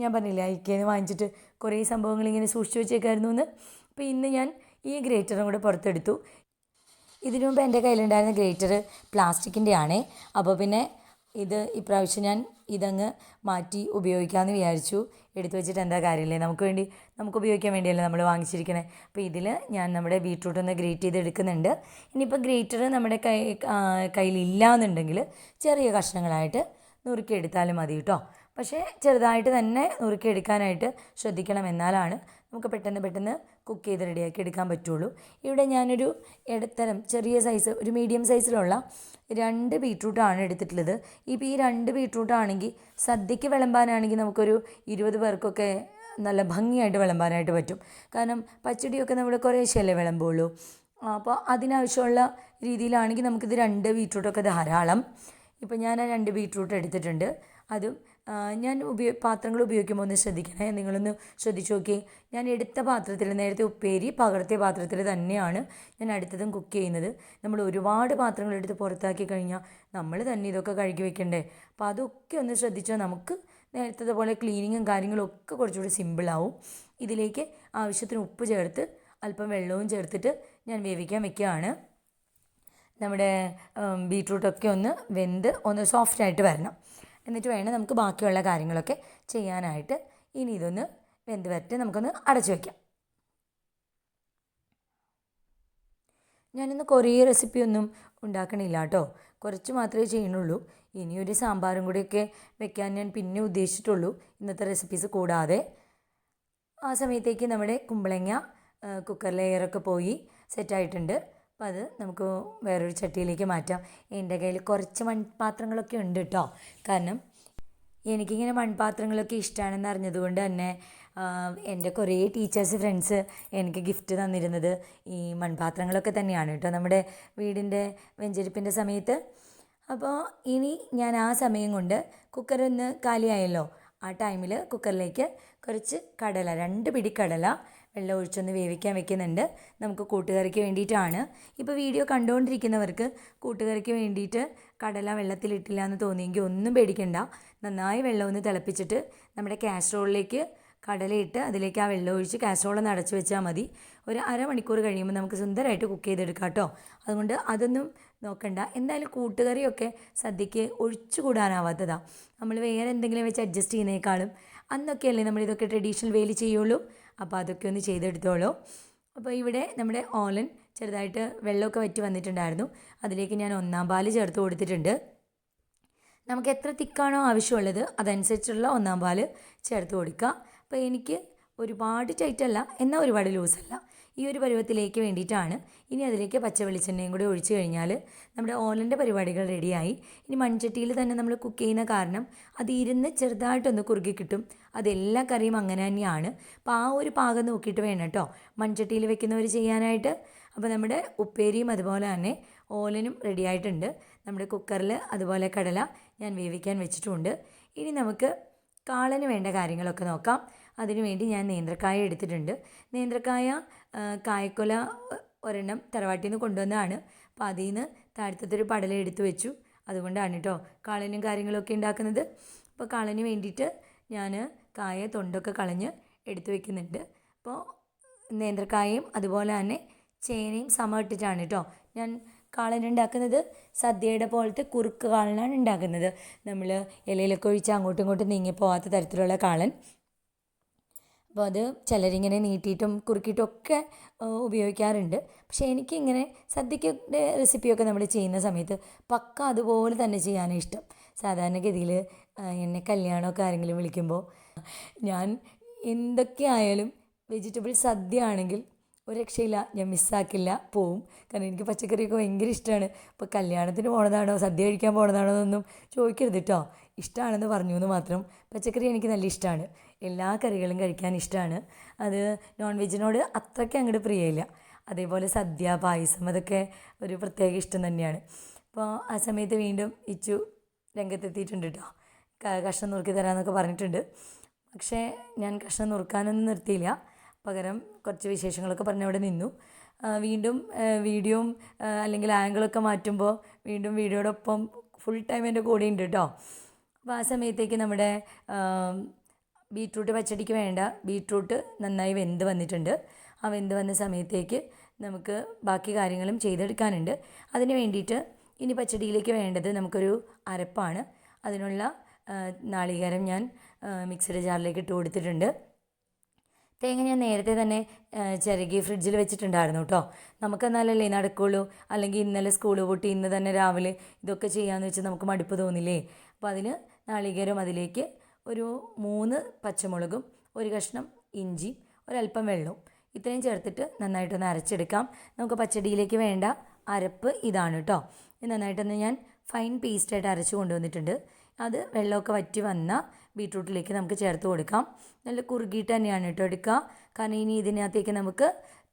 ഞാൻ പറഞ്ഞില്ല ഐക്കേന്ന് വാങ്ങിച്ചിട്ട് കുറേ സംഭവങ്ങൾ ഇങ്ങനെ സൂക്ഷിച്ചു വെച്ചേക്കായിരുന്നു എന്ന്. അപ്പോൾ ഇന്ന് ഞാൻ ഈ ഗ്രേറ്ററും കൂടെ പുറത്തെടുത്തു. ഇതിനു മുമ്പ് എന്റെ കയ്യിലുണ്ടായിരുന്ന ഗ്രേറ്റർ പ്ലാസ്റ്റിക്കിന്റെ ആണേ അപ്പോൾ പിന്നെ ഇത് ഇപ്രാവശ്യം ഞാൻ ഇതങ്ങ് മാറ്റി ഉപയോഗിക്കാമെന്ന് വിചാരിച്ചു. എടുത്തു വെച്ചിട്ട് എന്താ കാര്യമില്ലേ നമുക്ക് വേണ്ടി നമുക്ക് ഉപയോഗിക്കാൻ വേണ്ടിയല്ലേ നമ്മൾ വാങ്ങിച്ചിരിക്കണേ. അപ്പോൾ ഇതിൽ ഞാൻ നമ്മുടെ ബീട്രൂട്ട് ഒന്ന് ഗ്രേറ്റ് ചെയ്ത് എടുക്കുന്നുണ്ട് ഇനിയിപ്പോൾ ഗ്രേറ്റർ നമ്മുടെ കൈ കയ്യിലില്ല എന്നുണ്ടെങ്കിൽ ചെറിയ കഷ്ണങ്ങളായിട്ട് നുറുക്കിയെടുത്താലും മതി കേട്ടോ പക്ഷേ ചെറുതായിട്ട് തന്നെ നുറുക്കിയെടുക്കാനായിട്ട് ശ്രദ്ധിക്കണം എന്നാലാണ് നമുക്ക് പെട്ടെന്ന് പെട്ടെന്ന് കുക്ക് ചെയ്ത് റെഡിയാക്കി എടുക്കാൻ പറ്റുള്ളൂ. ഇവിടെ ഞാനൊരു ഇടത്തരം ചെറിയ സൈസ് ഒരു മീഡിയം സൈസിലുള്ള രണ്ട് ബീട്രൂട്ടാണ് എടുത്തിട്ടുള്ളത്. ഇപ്പോൾ ഈ രണ്ട് ബീട്രൂട്ടാണെങ്കിൽ സദ്യയ്ക്ക് വിളമ്പാനാണെങ്കിൽ നമുക്കൊരു ഇരുപത് പേർക്കൊക്കെ നല്ല ഭംഗിയായിട്ട് വിളമ്പാനായിട്ട് പറ്റും. കാരണം പച്ചടിയൊക്കെ നമ്മൾ കുറേശ്ശല്ലേ വിളമ്പുള്ളൂ. അപ്പോൾ അതിനാവശ്യമുള്ള രീതിയിലാണെങ്കിൽ നമുക്കിത് രണ്ട് ബീട്രൂട്ടൊക്കെ ധാരാളം. ഇപ്പം ഞാൻ ആ രണ്ട് ബീട്രൂട്ട് എടുത്തിട്ടുണ്ട്. അതും ഞാൻ ഉപയോ പാത്രങ്ങൾ ഉപയോഗിക്കുമ്പോൾ ഒന്ന് ശ്രദ്ധിക്കണേ. നിങ്ങളൊന്ന് ശ്രദ്ധിച്ചു നോക്കി ഞാൻ എടുത്ത പാത്രത്തിൽ നേരത്തെ ഉപ്പേരി പകർത്തിയ പാത്രത്തിൽ തന്നെയാണ് ഞാൻ അടുത്തതും കുക്ക് ചെയ്യുന്നത്. നമ്മൾ ഒരുപാട് പാത്രങ്ങൾ എടുത്ത് പുറത്താക്കി കഴിഞ്ഞാൽ നമ്മൾ തന്നെ ഇതൊക്കെ കഴുകി വെക്കണ്ടേ? അപ്പോൾ അതൊക്കെ ഒന്ന് ശ്രദ്ധിച്ചാൽ നമുക്ക് നേരത്തെ പോലെ ക്ലീനിങ്ങും കാര്യങ്ങളും ഒക്കെ കുറച്ചുകൂടി സിമ്പിളാവും. ഇതിലേക്ക് ആവശ്യത്തിന് ഉപ്പ് ചേർത്ത് അല്പം വെള്ളവും ചേർത്തിട്ട് ഞാൻ വേവിക്കാൻ വെക്കുകയാണ്. നമ്മുടെ ബീട്രൂട്ടൊക്കെ ഒന്ന് വെന്ത് ഒന്ന് സോഫ്റ്റായിട്ട് വരണം. എന്നിട്ട് വേണം നമുക്ക് ബാക്കിയുള്ള കാര്യങ്ങളൊക്കെ ചെയ്യാനായിട്ട്. ഇനി ഇതൊന്ന് വെന്ത് വരട്ടെ നമുക്കൊന്ന് അടച്ചു വയ്ക്കാം ഞാനിന്ന് കുറേ റെസിപ്പിയൊന്നും ഉണ്ടാക്കണില്ല കേട്ടോ. കുറച്ച് മാത്രമേ ചെയ്യണുള്ളൂ ഇനിയൊരു സാമ്പാറും കൂടിയൊക്കെ വെക്കാൻ ഞാൻ പിന്നെ ഉദ്ദേശിച്ചിട്ടുള്ളൂ. ഇന്നത്തെ റെസിപ്പീസ് കൂടാതെ. ആ സമയത്തേക്ക് നമ്മുടെ കുമ്പളങ്ങ കുക്കറിലെ ലെയറൊക്കെ പോയി സെറ്റായിട്ടുണ്ട് അപ്പം അത് നമുക്ക് വേറൊരു ചട്ടിയിലേക്ക് മാറ്റാം. എന്റെ കയ്യിൽ കുറച്ച് മൺപാത്രങ്ങളൊക്കെ ഉണ്ട് കേട്ടോ കാരണം എനിക്കിങ്ങനെ മൺപാത്രങ്ങളൊക്കെ ഇഷ്ടമാണെന്ന് അറിഞ്ഞതുകൊണ്ട് തന്നെ എന്റെ കുറേ ടീച്ചേഴ്സ് ഫ്രണ്ട്സ് എനിക്ക് ഗിഫ്റ്റ് തന്നിരുന്നത് ഈ മൺപാത്രങ്ങളൊക്കെ തന്നെയാണ് കേട്ടോ നമ്മുടെ വീടിന്റെ വെഞ്ചരിപ്പിന്റെ സമയത്ത്. അപ്പോൾ ഇനി ഞാൻ ആ സമയം കൊണ്ട് കുക്കർ ഒന്ന് കാലിയായല്ലോ. ആ ടൈമിൽ കുക്കറിലേക്ക് കുറച്ച് കടല രണ്ട് പിടി കടല വെള്ളം ഒഴിച്ചൊന്ന് വേവിക്കാൻ വെക്കുന്നുണ്ട്. നമുക്ക് കൂട്ടുകറിക്ക് വേണ്ടിയിട്ടാണ്. ഇപ്പോൾ വീഡിയോ കണ്ടുകൊണ്ടിരിക്കുന്നവർക്ക് കൂട്ടുകറിക്ക് വേണ്ടിയിട്ട് കടല വെള്ളത്തിലിട്ടില്ല എന്ന് തോന്നിയെങ്കിൽ ഒന്നും പേടിക്കണ്ട. നന്നായി വെള്ളം ഒന്ന് തിളപ്പിച്ചിട്ട് നമ്മുടെ കാസ്ട്രോളിലേക്ക് കടലയിട്ട് അതിലേക്ക് ആ വെള്ളം ഒഴിച്ച് കാസ്ട്രോൾ ഒന്ന് അടച്ചു വെച്ചാൽ മതി. ഒരു അരമണിക്കൂർ കഴിയുമ്പോൾ നമുക്ക് സുന്ദരമായിട്ട് കുക്ക് ചെയ്തെടുക്കാം കേട്ടോ. അതുകൊണ്ട് അതൊന്നും നോക്കണ്ട. എന്തായാലും കൂട്ടുകറിയൊക്കെ സദ്യക്ക് ഒഴിച്ചുകൂടാനാവാത്തതാണ് നമ്മൾ വേറെ എന്തെങ്കിലും വെച്ച് അഡ്ജസ്റ്റ് ചെയ്യുന്നേക്കാളും അന്നൊക്കെയല്ലേ നമ്മൾ ഇതൊക്കെ ട്രഡീഷണൽ വേയിൽ ചെയ്യുള്ളൂ. അപ്പോൾ അതൊക്കെ ഒന്ന് ചെയ്തെടുത്തോളൂ. അപ്പോൾ ഇവിടെ നമ്മുടെ ഓലൻ ചെറുതായിട്ട് വെള്ളമൊക്കെ വറ്റി വന്നിട്ടുണ്ടായിരുന്നു. അതിലേക്ക് ഞാൻ ഒന്നാം പാൽ ചേർത്ത് കൊടുത്തിട്ടുണ്ട്. നമുക്ക് എത്ര തിക്കാണോ ആവശ്യമുള്ളത് അതനുസരിച്ചുള്ള ഒന്നാം പാൽ ചേർത്ത് കൊടുക്കുക അപ്പോൾ എനിക്ക് ഒരുപാട് ടൈറ്റല്ല എന്നാൽ ഒരുപാട് ലൂസല്ല ഈ ഒരു പരുവത്തിലേക്ക് വേണ്ടിയിട്ടാണ്. ഇനി അതിലേക്ക് പച്ച വെളിച്ചെണ്ണയും കൂടി ഒഴിച്ചു കഴിഞ്ഞാൽ നമ്മുടെ ഓലന്റെ പരിപാടികൾ റെഡിയായി. ഇനി മൺചട്ടിയിൽ തന്നെ നമ്മൾ കുക്ക് ചെയ്യുന്ന കാരണം അത് ഇരുന്ന് ചെറുതായിട്ടൊന്ന് കുറുകി കിട്ടും. അതെല്ലാ കറിയും അങ്ങനെ തന്നെയാണ്. അപ്പോൾ ആ ഒരു പാകം നോക്കിയിട്ട് വേണം കേട്ടോ. മൺചട്ടിയിൽ വെക്കുന്നവർ ചെയ്യാനായിട്ട്. അപ്പോൾ നമ്മുടെ ഉപ്പേരിയും അതുപോലെ തന്നെ ഓലനും റെഡിയായിട്ടുണ്ട് നമ്മുടെ കുക്കറിൽ അതുപോലെ കടല ഞാൻ വേവിക്കാൻ വെച്ചിട്ടുണ്ട്. ഇനി നമുക്ക് കാളന് വേണ്ട കാര്യങ്ങളൊക്കെ നോക്കാം. അതിനുവേണ്ടി ഞാൻ നേന്ത്രക്കായ എടുത്തിട്ടുണ്ട്. നേന്ത്രക്കായ കായക്കൊല ഒരെണ്ണം തറവാട്ടിൽ നിന്ന് കൊണ്ടുവന്നതാണ്. അപ്പോൾ അതിൽ നിന്ന് താഴത്തൊരു പടല എടുത്തു വെച്ചു. അതുകൊണ്ടാണ് കേട്ടോ കാളനും കാര്യങ്ങളൊക്കെ ഉണ്ടാക്കുന്നത് അപ്പോൾ കാളന് വേണ്ടിയിട്ട് ഞാൻ കായ തൊണ്ടൊക്കെ കളഞ്ഞ് എടുത്തു വെക്കുന്നുണ്ട്. അപ്പോൾ നേന്ത്രക്കായയും അതുപോലെ തന്നെ ചേനയും സമ ഇട്ടിട്ടാണ് കേട്ടോ ഞാൻ കാളൻ ഉണ്ടാക്കുന്നത് സദ്യയുടെ പോലത്തെ കുറുക്ക് കാളനാണ് ഉണ്ടാക്കുന്നത് നമ്മൾ ഇലയിലൊക്കെ ഒഴിച്ച് അങ്ങോട്ടും ഇങ്ങോട്ടും നീങ്ങി പോകാത്ത തരത്തിലുള്ള കാളൻ. അപ്പോൾ അത് ചിലരിങ്ങനെ നീട്ടിയിട്ടും കുറുക്കിയിട്ടും ഒക്കെ ഉപയോഗിക്കാറുണ്ട്. പക്ഷേ എനിക്കിങ്ങനെ സദ്യക്ക് റെസിപ്പിയൊക്കെ നമ്മൾ ചെയ്യുന്ന സമയത്ത് പക്ക അതുപോലെ തന്നെ ചെയ്യാനാണ് ഇഷ്ടം. സാധാരണഗതിയിൽ എന്നെ കല്യാണമൊക്കെ ആരെങ്കിലും വിളിക്കുമ്പോൾ ഞാൻ എന്തൊക്കെ ആയാലും വെജിറ്റബിൾ സദ്യ ആണെങ്കിൽ ഒരു രക്ഷയില്ല ഞാൻ മിസ്സാക്കില്ല പോവും. കാരണം എനിക്ക് പച്ചക്കറിയൊക്കെ ഭയങ്കര ഇഷ്ടമാണ് ഇപ്പോൾ കല്യാണത്തിന് പോണതാണോ സദ്യ കഴിക്കാൻ പോണതാണോ എന്നൊന്നും ചോദിക്കരുത് കേട്ടോ ഇഷ്ടമാണെന്ന് പറഞ്ഞു എന്ന് മാത്രം. പച്ചക്കറി എനിക്ക് നല്ല ഇഷ്ടമാണ് എല്ലാ കറികളും കഴിക്കാൻ ഇഷ്ടമാണ് അത് നോൺ വെജിനോട് അത്രയ്ക്ക് അങ്ങോട്ട് പ്രിയമില്ല അതേപോലെ സദ്യ പായസം അതൊക്കെ ഒരു പ്രത്യേക ഇഷ്ടം തന്നെയാണ്. അപ്പോൾ ആ സമയത്ത് വീണ്ടും ഇച്ചു രംഗത്തെത്തിയിട്ടുണ്ട് കേട്ടോ കഷ്ണം നുറുക്കി തരാമെന്നൊക്കെ പറഞ്ഞിട്ടുണ്ട്. പക്ഷേ ഞാൻ കഷ്ണം നുറുക്കാനൊന്നും നിർത്തിയില്ല. പകരം കുറച്ച് വിശേഷങ്ങളൊക്കെ പറഞ്ഞ് അവിടെ നിന്നു. വീണ്ടും വീഡിയോയും അല്ലെങ്കിൽ ആംഗിളൊക്കെ മാറ്റുമ്പോൾ വീണ്ടും വീഡിയോടൊപ്പം ഫുൾ ടൈം എന്റെ കൂടെ ഉണ്ട് കേട്ടോ അപ്പോൾ ആ സമയത്തേക്ക് നമ്മുടെ ബീട്രൂട്ട് പച്ചടിക്ക് വേണ്ട. ബീട്രൂട്ട് നന്നായി വെന്ത് വന്നിട്ടുണ്ട്. ആ വെന്ത് വന്ന സമയത്തേക്ക് നമുക്ക് ബാക്കി കാര്യങ്ങളും ചെയ്തെടുക്കാനുണ്ട്. അതിന് വേണ്ടിയിട്ട് ഇനി പച്ചടിയിലേക്ക് വേണ്ടത് നമുക്കൊരു അരപ്പാണ്. അതിനുള്ള നാളികേരം ഞാൻ മിക്സഡ് ജാറിലേക്ക് ഇട്ട് കൊടുത്തിട്ടുണ്ട്. തേങ്ങ ഞാൻ നേരത്തെ തന്നെ ചിരകി ഫ്രിഡ്ജിൽ വെച്ചിട്ടുണ്ടായിരുന്നു കേട്ടോ നമുക്കെന്നാലല്ലേ നടക്കുള്ളൂ? അല്ലെങ്കിൽ ഇന്നലെ സ്കൂൾ പൊട്ടി ഇന്ന് തന്നെ രാവിലെ ഇതൊക്കെ ചെയ്യാമെന്ന് വെച്ച് നമുക്ക് മടുപ്പ് തോന്നില്ലേ? അപ്പോൾ അതിന് നാളികേരം അതിലേക്ക് ഒരു മൂന്ന് പച്ചമുളകും ഒരു കഷ്ണം ഇഞ്ചി ഒരല്പം വെള്ളവും. ഇത്രയും ചേർത്തിട്ട് നന്നായിട്ടൊന്ന് അരച്ചെടുക്കാം. നമുക്ക് പച്ചടിയിലേക്ക് വേണ്ട അരപ്പ് ഇതാണ് കേട്ടോ നന്നായിട്ടൊന്ന് ഞാൻ ഫൈൻ പേസ്റ്റായിട്ട് അരച്ച് കൊണ്ടുവന്നിട്ടുണ്ട്. അത് വെള്ളമൊക്കെ വറ്റി വന്ന ബീട്രൂട്ടിലേക്ക് നമുക്ക് ചേർത്ത് കൊടുക്കാം. നല്ല കുറുകിയിട്ട് തന്നെയാണ് കേട്ടോ എടുക്കുക കാരണം ഇനി ഇതിനകത്തേക്ക് നമുക്ക്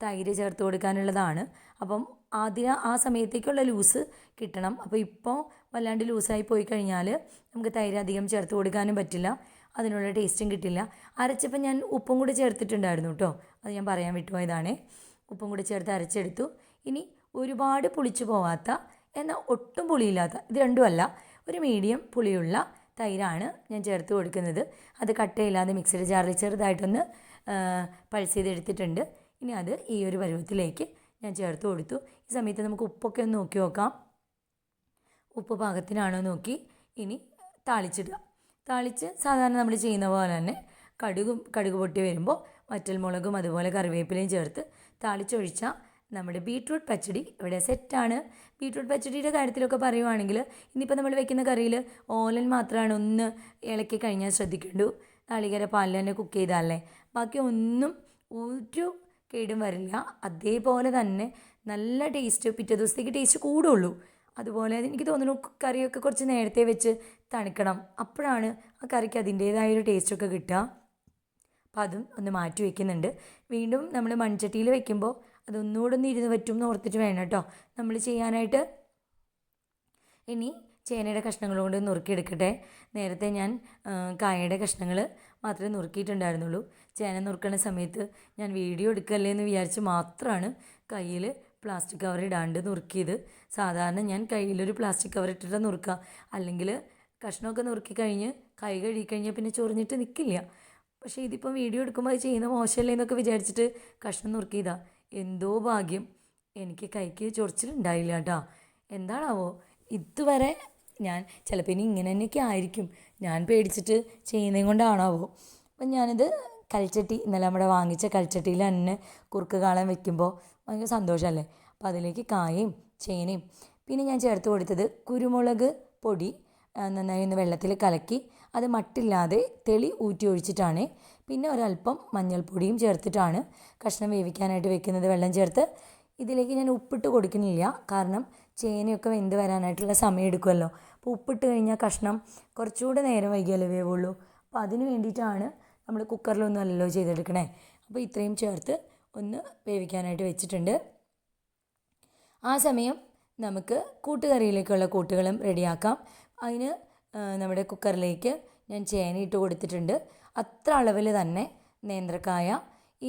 തൈര് ചേർത്ത് കൊടുക്കാനുള്ളതാണ്. അപ്പം ആദ്യം ആ സമയത്തേക്കുള്ള ലൂസ് കിട്ടണം. അപ്പോൾ ഇപ്പോൾ വല്ലാണ്ട് ലൂസായി പോയി കഴിഞ്ഞാൽ നമുക്ക് തൈര് അധികം ചേർത്ത് കൊടുക്കാനും പറ്റില്ല. അതിനുള്ള ടേസ്റ്റും കിട്ടില്ല. അരച്ചപ്പോൾ ഞാൻ ഉപ്പും കൂടി ചേർത്തിട്ടുണ്ടായിരുന്നു കേട്ടോ അത് ഞാൻ പറയാൻ വിട്ടുപോയതാണ്. ഉപ്പും കൂടി ചേർത്ത് അരച്ചെടുത്തു. ഇനി ഒരുപാട് പുളിച്ചു പോവാത്ത എന്നാൽ ഒട്ടും പുളിയില്ലാത്ത ഇത് രണ്ടുമല്ല ഒരു മീഡിയം പുളിയുള്ള തൈരാണ് ഞാൻ ചേർത്ത് കൊടുക്കുന്നത്. അത് കട്ടയില്ലാതെ മിക്സിയുടെ ജാറിൽ ചെറുതായിട്ടൊന്ന് പൾസ് ചെയ്തെടുത്തിട്ടുണ്ട്. ഇനി അത് ഈ ഒരു പരുവത്തിലേക്ക് ഞാൻ ചേർത്ത് കൊടുത്തു. ഈ സമയത്ത് നമുക്ക് ഉപ്പൊക്കെ ഒന്ന് നോക്കി നോക്കാം. ഉപ്പ് പാകത്തിനാണോ നോക്കി ഇനി താളിച്ചിടുക. താളിച്ച് സാധാരണ നമ്മൾ ചെയ്യുന്ന പോലെ തന്നെ കടുകും കടുക് പൊട്ടി വരുമ്പോൾ വറ്റൽമുളകും അതുപോലെ കറിവേപ്പിലയും ചേർത്ത് താളിച്ചൊഴിച്ചാൽ നമ്മുടെ ബീട്രൂട്ട് പച്ചടി ഇവിടെ സെറ്റാണ്. ബീട്രൂട്ട് പച്ചടിയുടെ കാര്യത്തിലൊക്കെ പറയുവാണെങ്കിൽ ഇന്നിപ്പോൾ നമ്മൾ വെക്കുന്ന കറിയിൽ ഓലൻ മാത്രമാണ് ഒന്ന് ഇളക്കി കഴിഞ്ഞാൽ ശ്രദ്ധിക്കേണ്ടു. നാളികേര പാലിൽ തന്നെ കുക്ക് ചെയ്താലേ ബാക്കി ഒന്നും ഒരു കേടും വരില്ല. അതേപോലെ തന്നെ നല്ല ടേസ്റ്റ് പിറ്റേ ദിവസത്തേക്ക് ടേസ്റ്റ് കൂടുള്ളൂ. അതുപോലെ എനിക്ക് തോന്നുന്നു കറിയൊക്കെ കുറച്ച് നേരത്തെ വെച്ച് തണുക്കണം. അപ്പോഴാണ് ആ കറിക്ക് അതിന്റേതായ ഒരു ടേസ്റ്റൊക്കെ കിട്ടുക. അപ്പോൾ അതും ഒന്ന് മാറ്റി വയ്ക്കുന്നുണ്ട് വീണ്ടും നമ്മൾ മൺചട്ടിയിൽ വെക്കുമ്പോൾ അതൊന്നുകൂടെ ഒന്ന് ഇരുന്ന് പറ്റും എന്ന് ഓർത്തിട്ട് വേണം കേട്ടോ. നമ്മൾ ചെയ്യാനായിട്ട് ഇനി ചേനയുടെ കഷ്ണങ്ങൾ കൊണ്ട് നുറുക്കിയെടുക്കട്ടെ. നേരത്തെ ഞാൻ കായയുടെ കഷ്ണങ്ങൾ മാത്രമേ നുറുക്കിയിട്ടുണ്ടായിരുന്നുള്ളൂ. ചേന നുറുക്കണ സമയത്ത് ഞാൻ വീഡിയോ എടുക്കല്ലേ എന്ന് വിചാരിച്ച് മാത്രമാണ് കയ്യിൽ പ്ലാസ്റ്റിക് കവർ ഇടാണ്ട് നുറുക്കിയത്. സാധാരണ ഞാൻ കയ്യിലൊരു പ്ലാസ്റ്റിക് കവർ ഇട്ടിട്ട് നുറുക്കുക അല്ലെങ്കിൽ കഷ്ണമൊക്കെ നുറുക്കി കഴിഞ്ഞ് കൈ കഴുകി കഴിഞ്ഞാൽ പിന്നെ ചൊറിഞ്ഞിട്ട് നിൽക്കില്ല പക്ഷേ ഇതിപ്പം വീഡിയോ എടുക്കുമ്പോൾ അത് ചെയ്യുന്ന മോശമല്ലേ എന്നൊക്കെ വിചാരിച്ചിട്ട് കഷ്ണം നുറുക്കിയതാ. എന്തോ ഭാഗ്യം. എനിക്ക് കൈക്ക് ചൊറിച്ചിലുണ്ടായില്ല കേട്ടോ എന്താണാവോ? ഇതുവരെ ഞാൻ ചിലപ്പോൾ ഇനി ഇങ്ങനെ തന്നെയൊക്കെ ആയിരിക്കും. ഞാൻ പേടിച്ചിട്ട് ചെയ്യുന്നതും കൊണ്ടാണാവോ? അപ്പം ഞാനിത് കൽച്ചട്ടി ഇന്നലെ നമ്മുടെ വാങ്ങിച്ച കൽച്ചട്ടിയിൽ തന്നെ കുറുക്ക് കാളൻ വെക്കുമ്പോൾ ഭയങ്കര സന്തോഷമല്ലേ? അപ്പോൾ അതിലേക്ക് കായയും ചേനയും. പിന്നെ ഞാൻ ചേർത്ത് കൊടുത്തത് കുരുമുളക് പൊടി നന്നായി ഒന്ന് വെള്ളത്തിൽ കലക്കി അത് മട്ടില്ലാതെ തെളി ഊറ്റി ഒഴിച്ചിട്ടാണ്. പിന്നെ ഒരല്പം മഞ്ഞൾപ്പൊടിയും ചേർത്തിട്ടാണ് കഷ്ണം വേവിക്കാനായിട്ട് വെക്കുന്നത് വെള്ളം ചേർത്ത്. ഇതിലേക്ക് ഞാൻ ഉപ്പിട്ട് കൊടുക്കുന്നില്ല കാരണം ചേനയൊക്കെ വെന്ത് വരാനായിട്ടുള്ള സമയം എടുക്കുമല്ലോ. അപ്പോൾ ഉപ്പിട്ട് കഴിഞ്ഞാൽ കഷ്ണം കുറച്ചുകൂടെ നേരം വൈകിയാലേ വേവുള്ളൂ. അപ്പോൾ അതിന് വേണ്ടിയിട്ടാണ് നമ്മൾ കുക്കറിലൊന്നും അല്ലല്ലോ ചെയ്തെടുക്കണേ. അപ്പോൾ ഇത്രയും ചേർത്ത് ഒന്ന് വേവിക്കാനായിട്ട് വെച്ചിട്ടുണ്ട്. ആ സമയം നമുക്ക് കൂട്ടുകറിയിലേക്കുള്ള കൂട്ടുകളും റെഡിയാക്കാം. അതിന് നമ്മുടെ കുക്കറിലേക്ക് ഞാൻ ചേന ഇട്ട് കൊടുത്തിട്ടുണ്ട്. അത്ര അളവിൽ തന്നെ നേന്ത്രക്കായ.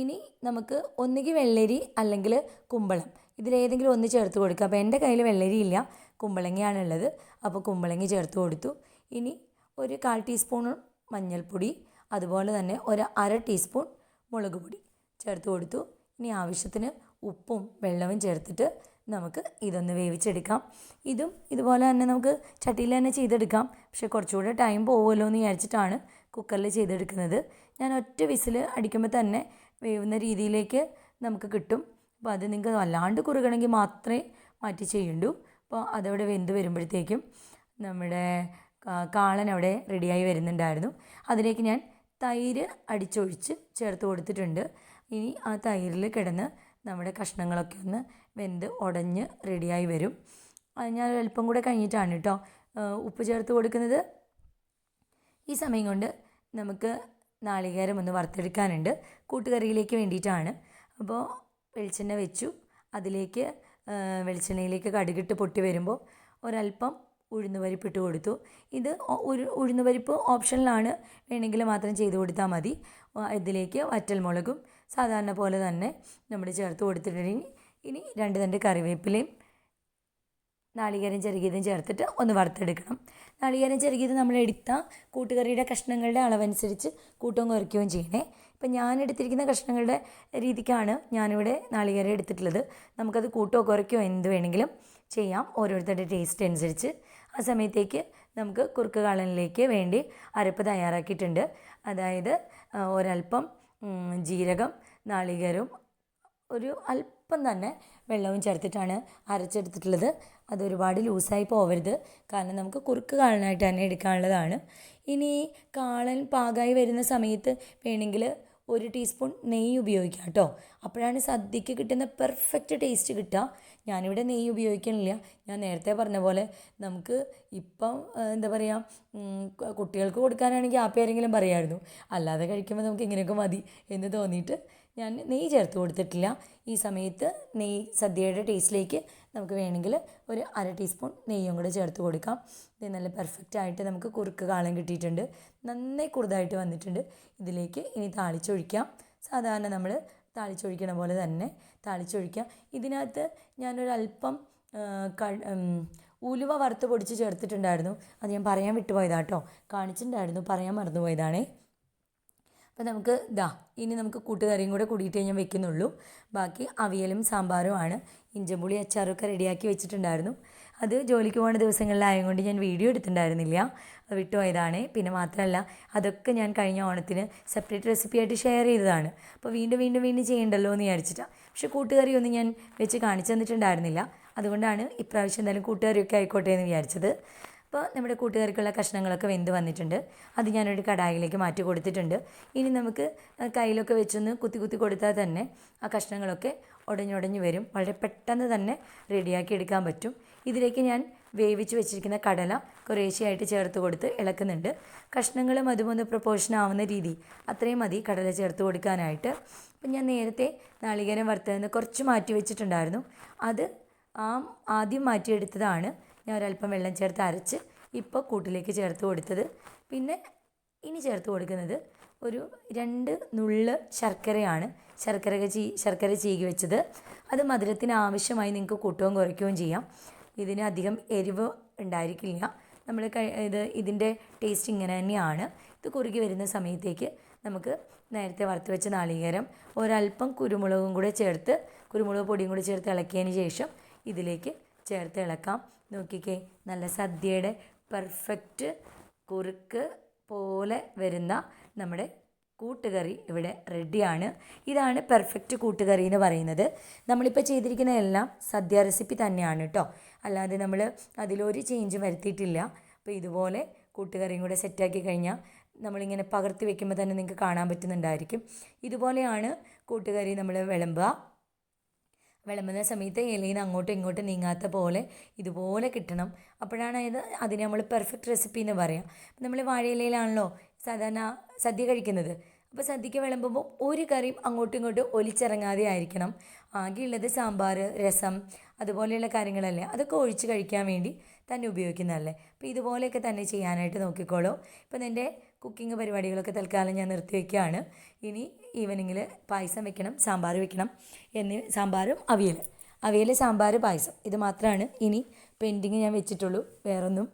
ഇനി നമുക്ക് ഒന്നുകിൽ വെള്ളരി അല്ലെങ്കിൽ കുമ്പളം. ഇതിലേതെങ്കിലും ഒന്ന് ചേർത്ത് കൊടുക്കുക. അപ്പോൾ എന്റെ കയ്യിൽ വെള്ളരി ഇല്ല. കുമ്പളങ്ങയാണുള്ളത്. അപ്പോൾ കുമ്പളങ്ങ ചേർത്ത് കൊടുത്തു. ഇനി ഒരു കാൽ ടീസ്പൂൺ മഞ്ഞൾപ്പൊടി. അതുപോലെ തന്നെ ഒരു അര ടീസ്പൂൺ മുളക് പൊടി ചേർത്ത് കൊടുത്തു. ഇനി ആവശ്യത്തിന് ഉപ്പും വെള്ളവും ചേർത്തിട്ട് നമുക്ക് ഇതൊന്ന് വേവിച്ചെടുക്കാം. ഇതും ഇതുപോലെ തന്നെ നമുക്ക് ചട്ടിയിൽ തന്നെ ചെയ്തെടുക്കാം. പക്ഷെ കുറച്ചുകൂടെ ടൈം പോകുമല്ലോ എന്ന് വിചാരിച്ചിട്ടാണ് കുക്കറിൽ ചെയ്തെടുക്കുന്നത്. ഞാൻ ഒറ്റ വിസിൽ അടിക്കുമ്പോൾ തന്നെ വേവുന്ന രീതിയിലേക്ക് നമുക്ക് കിട്ടും. അപ്പോൾ അത് നിങ്ങൾക്ക് വല്ലാണ്ട് കുറുകണമെങ്കിൽ മാത്രമേ മാറ്റി ചെയ്യണ്ടൂ. അപ്പോൾ അതവിടെ വെന്ത് വരുമ്പോഴത്തേക്കും നമ്മുടെ കാളൻ അവിടെ റെഡിയായി വരുന്നുണ്ടായിരുന്നു. അതിലേക്ക് ഞാൻ തൈര് അടിച്ചൊഴിച്ച് ചേർത്ത് കൊടുത്തിട്ടുണ്ട്. ഇനി ആ തൈരിൽ കിടന്ന് നമ്മുടെ കഷ്ണങ്ങളൊക്കെ ഒന്ന് വെന്ത് ഉടഞ്ഞ് റെഡിയായി വരും. അത് ഞാൻ അല്പം കൂടെ കഴിഞ്ഞിട്ടാണ് കേട്ടോ ഉപ്പ് ചേർത്ത് കൊടുക്കുന്നത്. ഈ സമയം കൊണ്ട് നമുക്ക് നാളികേരം ഒന്ന് വറുത്തെടുക്കാനുണ്ട്. കൂട്ടുകറിയിലേക്ക് വേണ്ടിയിട്ടാണ്. അപ്പോൾ വെളിച്ചെണ്ണ വെച്ചു. അതിലേക്ക് വെളിച്ചെണ്ണയിലേക്ക് കടുകിട്ട് പൊട്ടി വരുമ്പോൾ ഒരല്പം ഉഴുന്ന് പരിപ്പ് ഇട്ട് കൊടുത്തു. ഇത് ഒരു ഉഴുന്ന് പരിപ്പ് ഓപ്ഷനിലാണ്. വേണമെങ്കിൽ മാത്രം ചെയ്ത് കൊടുത്താൽ മതി. ഇതിലേക്ക് വറ്റൽമുളകും സാധാരണ പോലെ തന്നെ നമ്മൾ ചേർത്ത് കൊടുത്തിട്ടുണ്ടെങ്കിൽ ഇനി രണ്ട് തണ്ട് കറിവേപ്പിലയും നാളികേരം ചെറുകിയതും ചേർത്തിട്ട് ഒന്ന് വറുത്തെടുക്കണം. നാളികേരം ചെറുകിയത് നമ്മൾ എടുത്ത കൂട്ടുകറിയുടെ കഷ്ണങ്ങളുടെ അളവനുസരിച്ച് കൂട്ടവും കുറയ്ക്കുകയും ചെയ്യണേ. ഇപ്പം ഞാൻ എടുത്തിരിക്കുന്ന കഷ്ണങ്ങളുടെ രീതിക്കാണ് ഞാനിവിടെ നാളികേരം എടുത്തിട്ടുള്ളത്. നമുക്കത് കൂട്ടോ കുറയ്ക്കോ എന്ത് വേണമെങ്കിലും ചെയ്യാം. ഓരോരുത്തരുടെ ടേസ്റ്റ് അനുസരിച്ച്. ആ സമയത്തേക്ക് നമുക്ക് കുറുക്ക് കാളനിലേക്ക് വേണ്ടി അരപ്പ് തയ്യാറാക്കിയിട്ടുണ്ട്. അതായത് ഉം, ജീരകം നാളികേരവും ഒരു അല്പം തന്നെ വെള്ളവും ചേർത്തിട്ടാണ് അരച്ചെടുത്തിട്ടുള്ളത്. അത് ഒരുപാട് ലൂസായി പോവരുത്. കാരണം നമുക്ക് കുറുക്ക് കാളനായിട്ട് തന്നെ എടുക്കാനുള്ളതാണ്. ഇനി കാളൻ പാകായി വരുന്ന സമയത്ത് വേണമെങ്കിൽ ഒരു ടീസ്പൂൺ നെയ്യ് ഉപയോഗിക്കാം കേട്ടോ. അപ്പോഴാണ് സദ്യക്ക് കിട്ടുന്ന പെർഫെക്റ്റ് ടേസ്റ്റ് കിട്ടുക. ഞാനിവിടെ നെയ്യ് ഉപയോഗിക്കണില്ല. ഞാൻ നേരത്തെ പറഞ്ഞ പോലെ നമുക്ക് ഇപ്പം എന്താ പറയുക കുട്ടികൾക്ക് കൊടുക്കാനാണെങ്കിൽ ആപ്പി ആരെങ്കിലും പറയാമായിരുന്നു അല്ലാതെ കഴിക്കുമ്പോൾ നമുക്ക് ഇങ്ങനെയൊക്കെ മതി എന്ന് തോന്നിയിട്ട് ഞാൻ നെയ്യ് ചേർത്ത് കൊടുത്തിട്ടില്ല. ഈ സമയത്ത് നെയ്യ് സദ്യയുടെ ടേസ്റ്റിലേക്ക് നമുക്ക് വേണമെങ്കിൽ ഒരു അര ടീസ്പൂൺ നെയ്യും കൂടെ ചേർത്ത് കൊടുക്കാം. ഇത് നല്ല പെർഫെക്റ്റ് ആയിട്ട് നമുക്ക് കുറുക്ക് കാളം കിട്ടിയിട്ടുണ്ട്. നന്നായി കുറുതായിട്ട് വന്നിട്ടുണ്ട്. ഇതിലേക്ക് ഇനി താളിച്ചൊഴിക്കാം. സാധാരണ നമ്മൾ താളിച്ചൊഴിക്കണ പോലെ തന്നെ താളിച്ചൊഴിക്കുക ഇതിനകത്ത് ക- ഉലുവ വറുത്ത് പൊടിച്ച് ചേർത്തിട്ടുണ്ടായിരുന്നു. അത് ഞാൻ പറയാൻ വിട്ടുപോയതാട്ടോ. കാണിച്ചിട്ടുണ്ടായിരുന്നു. പറയാൻ മറന്നുപോയതാണേ. അപ്പോൾ നമുക്ക് ദാ ഇനി നമുക്ക് കൂട്ടുകറിയും കൂടെ കൂടിയിട്ട് ഞാൻ വെക്കുന്നുള്ളൂ. ബാക്കി അവിയലും സാമ്പാറുമാണ് ഇഞ്ചമ്പുളി അച്ചാറൊക്കെ റെഡിയാക്കി വെച്ചിട്ടുണ്ടായിരുന്നു. അത് ജോലിക്ക് പോകുന്ന ദിവസങ്ങളിലായതുകൊണ്ട് ഞാൻ വീഡിയോ എടുത്തിട്ടുണ്ടായിരുന്നില്ല. അത് വിട്ടുപോയതാണ് പിന്നെ മാത്രമല്ല അതൊക്കെ ഞാൻ കഴിഞ്ഞ ഓണത്തിന് സെപ്പറേറ്റ് റെസിപ്പിയായിട്ട് ഷെയർ ചെയ്തതാണ്. അപ്പോൾ വീണ്ടും വീണ്ടും വീണ്ടും ചെയ്യണ്ടല്ലോ എന്ന് വിചാരിച്ചിട്ടാണ് പക്ഷേ കൂട്ടുകറിയൊന്നും ഞാൻ വെച്ച് കാണിച്ചു തന്നിട്ടുണ്ടായിരുന്നില്ല. അതുകൊണ്ടാണ് ഇപ്രാവശ്യം എന്തായാലും കൂട്ടുകറിയൊക്കെ ആയിക്കോട്ടെ എന്ന് വിചാരിച്ചത്. അപ്പോൾ നമ്മുടെ കൂട്ടുകാർക്കുള്ള കഷ്ണങ്ങളൊക്കെ വെന്ത് വന്നിട്ടുണ്ട്. അത് ഞാനൊരു കടായിലേക്ക് മാറ്റി കൊടുത്തിട്ടുണ്ട്. ഇനി നമുക്ക് കയ്യിലൊക്കെ വെച്ചൊന്ന് കുത്തി കുത്തി കൊടുത്താൽ തന്നെ ആ കഷ്ണങ്ങളൊക്കെ ഉടഞ്ഞുടഞ്ഞ് വരും. വളരെ പെട്ടെന്ന് തന്നെ റെഡിയാക്കി എടുക്കാൻ പറ്റും. ഇതിലേക്ക് ഞാൻ വേവിച്ച് വെച്ചിരിക്കുന്ന കടല കുറേശ്ശെയായിട്ട് ചേർത്ത് കൊടുത്ത് ഇളക്കുന്നുണ്ട്. കഷ്ണങ്ങളും അതുപോലെ പ്രൊപ്പോർഷൻ ആവുന്ന രീതി അത്രയും മതി കടല ചേർത്ത് കൊടുക്കാനായിട്ട്. അപ്പം ഞാൻ നേരത്തെ നാളികേരം വറുത്തതെന്ന് കുറച്ച് മാറ്റി വെച്ചിട്ടുണ്ടായിരുന്നു. അത് ആ ആദ്യം മാറ്റിയെടുത്തതാണ്. ഞാൻ ഒരല്പം വെള്ളം ചേർത്ത് അരച്ച് ഇപ്പോൾ കൂട്ടിലേക്ക് ചേർത്ത് കൊടുത്തത്. പിന്നെ ഇനി ചേർത്ത് കൊടുക്കുന്നത് ഒരു രണ്ട് നുള്ള് ശർക്കരയാണ്. ശർക്കര ചീ ശർക്കര ചീകി വെച്ചത്. അത് മധുരത്തിന് ആവശ്യമായി നിങ്ങൾക്ക് കൂട്ടുകയും കുറയ്ക്കുകയും ചെയ്യാം. ഇതിന് അധികം എരിവ് ഉണ്ടായിരിക്കില്ല. നമ്മൾ ഇത് ഇതിന്റെ ടേസ്റ്റ് ഇങ്ങനെ തന്നെയാണ്. ഇത് കുറുകി വരുന്ന സമയത്തേക്ക് നമുക്ക് നേരത്തെ വറുത്ത് വെച്ച നാളികേരം ഒരല്പം കുരുമുളകും കൂടെ ചേർത്ത് കുരുമുളക് പൊടിയും കൂടി ചേർത്ത് ഇളക്കിയതിന് ശേഷം ഇതിലേക്ക് ചേർത്ത് ഇളക്കാം. നോക്കിക്കേ നല്ല സദ്യയുടെ പെർഫെക്റ്റ് കുറുക്ക് പോലെ വരുന്ന നമ്മുടെ കൂട്ടുകറി ഇവിടെ റെഡിയാണ്. ഇതാണ് പെർഫെക്റ്റ് കൂട്ടുകറി എന്ന് പറയുന്നത്. നമ്മളിപ്പോൾ ചെയ്തിരിക്കുന്ന എല്ലാം സദ്യ റെസിപ്പി തന്നെയാണ് കേട്ടോ അല്ലാതെ നമ്മൾ അതിലൊരു ചേഞ്ചും വരുത്തിയിട്ടില്ല. അപ്പോൾ ഇതുപോലെ കൂട്ടുകറിയും കൂടെ സെറ്റാക്കി കഴിഞ്ഞാൽ നമ്മളിങ്ങനെ പകർത്തി വെക്കുമ്പോൾ തന്നെ നിങ്ങൾക്ക് കാണാൻ പറ്റുന്നുണ്ടായിരിക്കും. ഇതുപോലെയാണ് കൂട്ടുകറി നമ്മൾ വിളമ്പുക. വിളമ്പുന്ന സമയത്ത് ഇലയിൽ അങ്ങോട്ടും ഇങ്ങോട്ടും നീങ്ങാത്ത പോലെ ഇതുപോലെ കിട്ടണം. അപ്പോഴാണ് ഇത് അതിനെ നമ്മൾ പെർഫെക്റ്റ് റെസിപ്പി എന്ന് പറയാം. നമ്മൾ വാഴയിലയിലാണല്ലോ സാധാരണ സദ്യ കഴിക്കുന്നത്. അപ്പോൾ സദ്യക്ക് വിളമ്പുമ്പോൾ ഒരു കറിയും അങ്ങോട്ടും ഇങ്ങോട്ടും ഒലിച്ചിറങ്ങാതെ ആയിരിക്കണം. ആകെയുള്ളത് സാമ്പാർ രസം അതുപോലെയുള്ള കാര്യങ്ങളല്ലേ. അതൊക്കെ ഒഴിച്ച് കഴിക്കാൻ വേണ്ടി തന്നെ ഉപയോഗിക്കുന്നതല്ലേ. അപ്പോൾ ഇതുപോലെയൊക്കെ തന്നെ ചെയ്യാനായിട്ട് നോക്കിക്കോളൂ. ഇപ്പം എന്റെ കുക്കിംഗ് പരിപാടികളൊക്കെ തൽക്കാലം ഞാൻ നിർത്തി വയ്ക്കുകയാണ് ഇനി ഈവനിങ്ങിൽ പായസം വെക്കണം സാമ്പാർ വെക്കണം എന്നീ സാമ്പാറും അവിയൽ അവിയൽ സാമ്പാർ പായസം. ഇത് മാത്രമാണ് ഇനി പെൻഡിങ് ഞാൻ വെച്ചിട്ടുള്ളൂ. വേറൊന്നും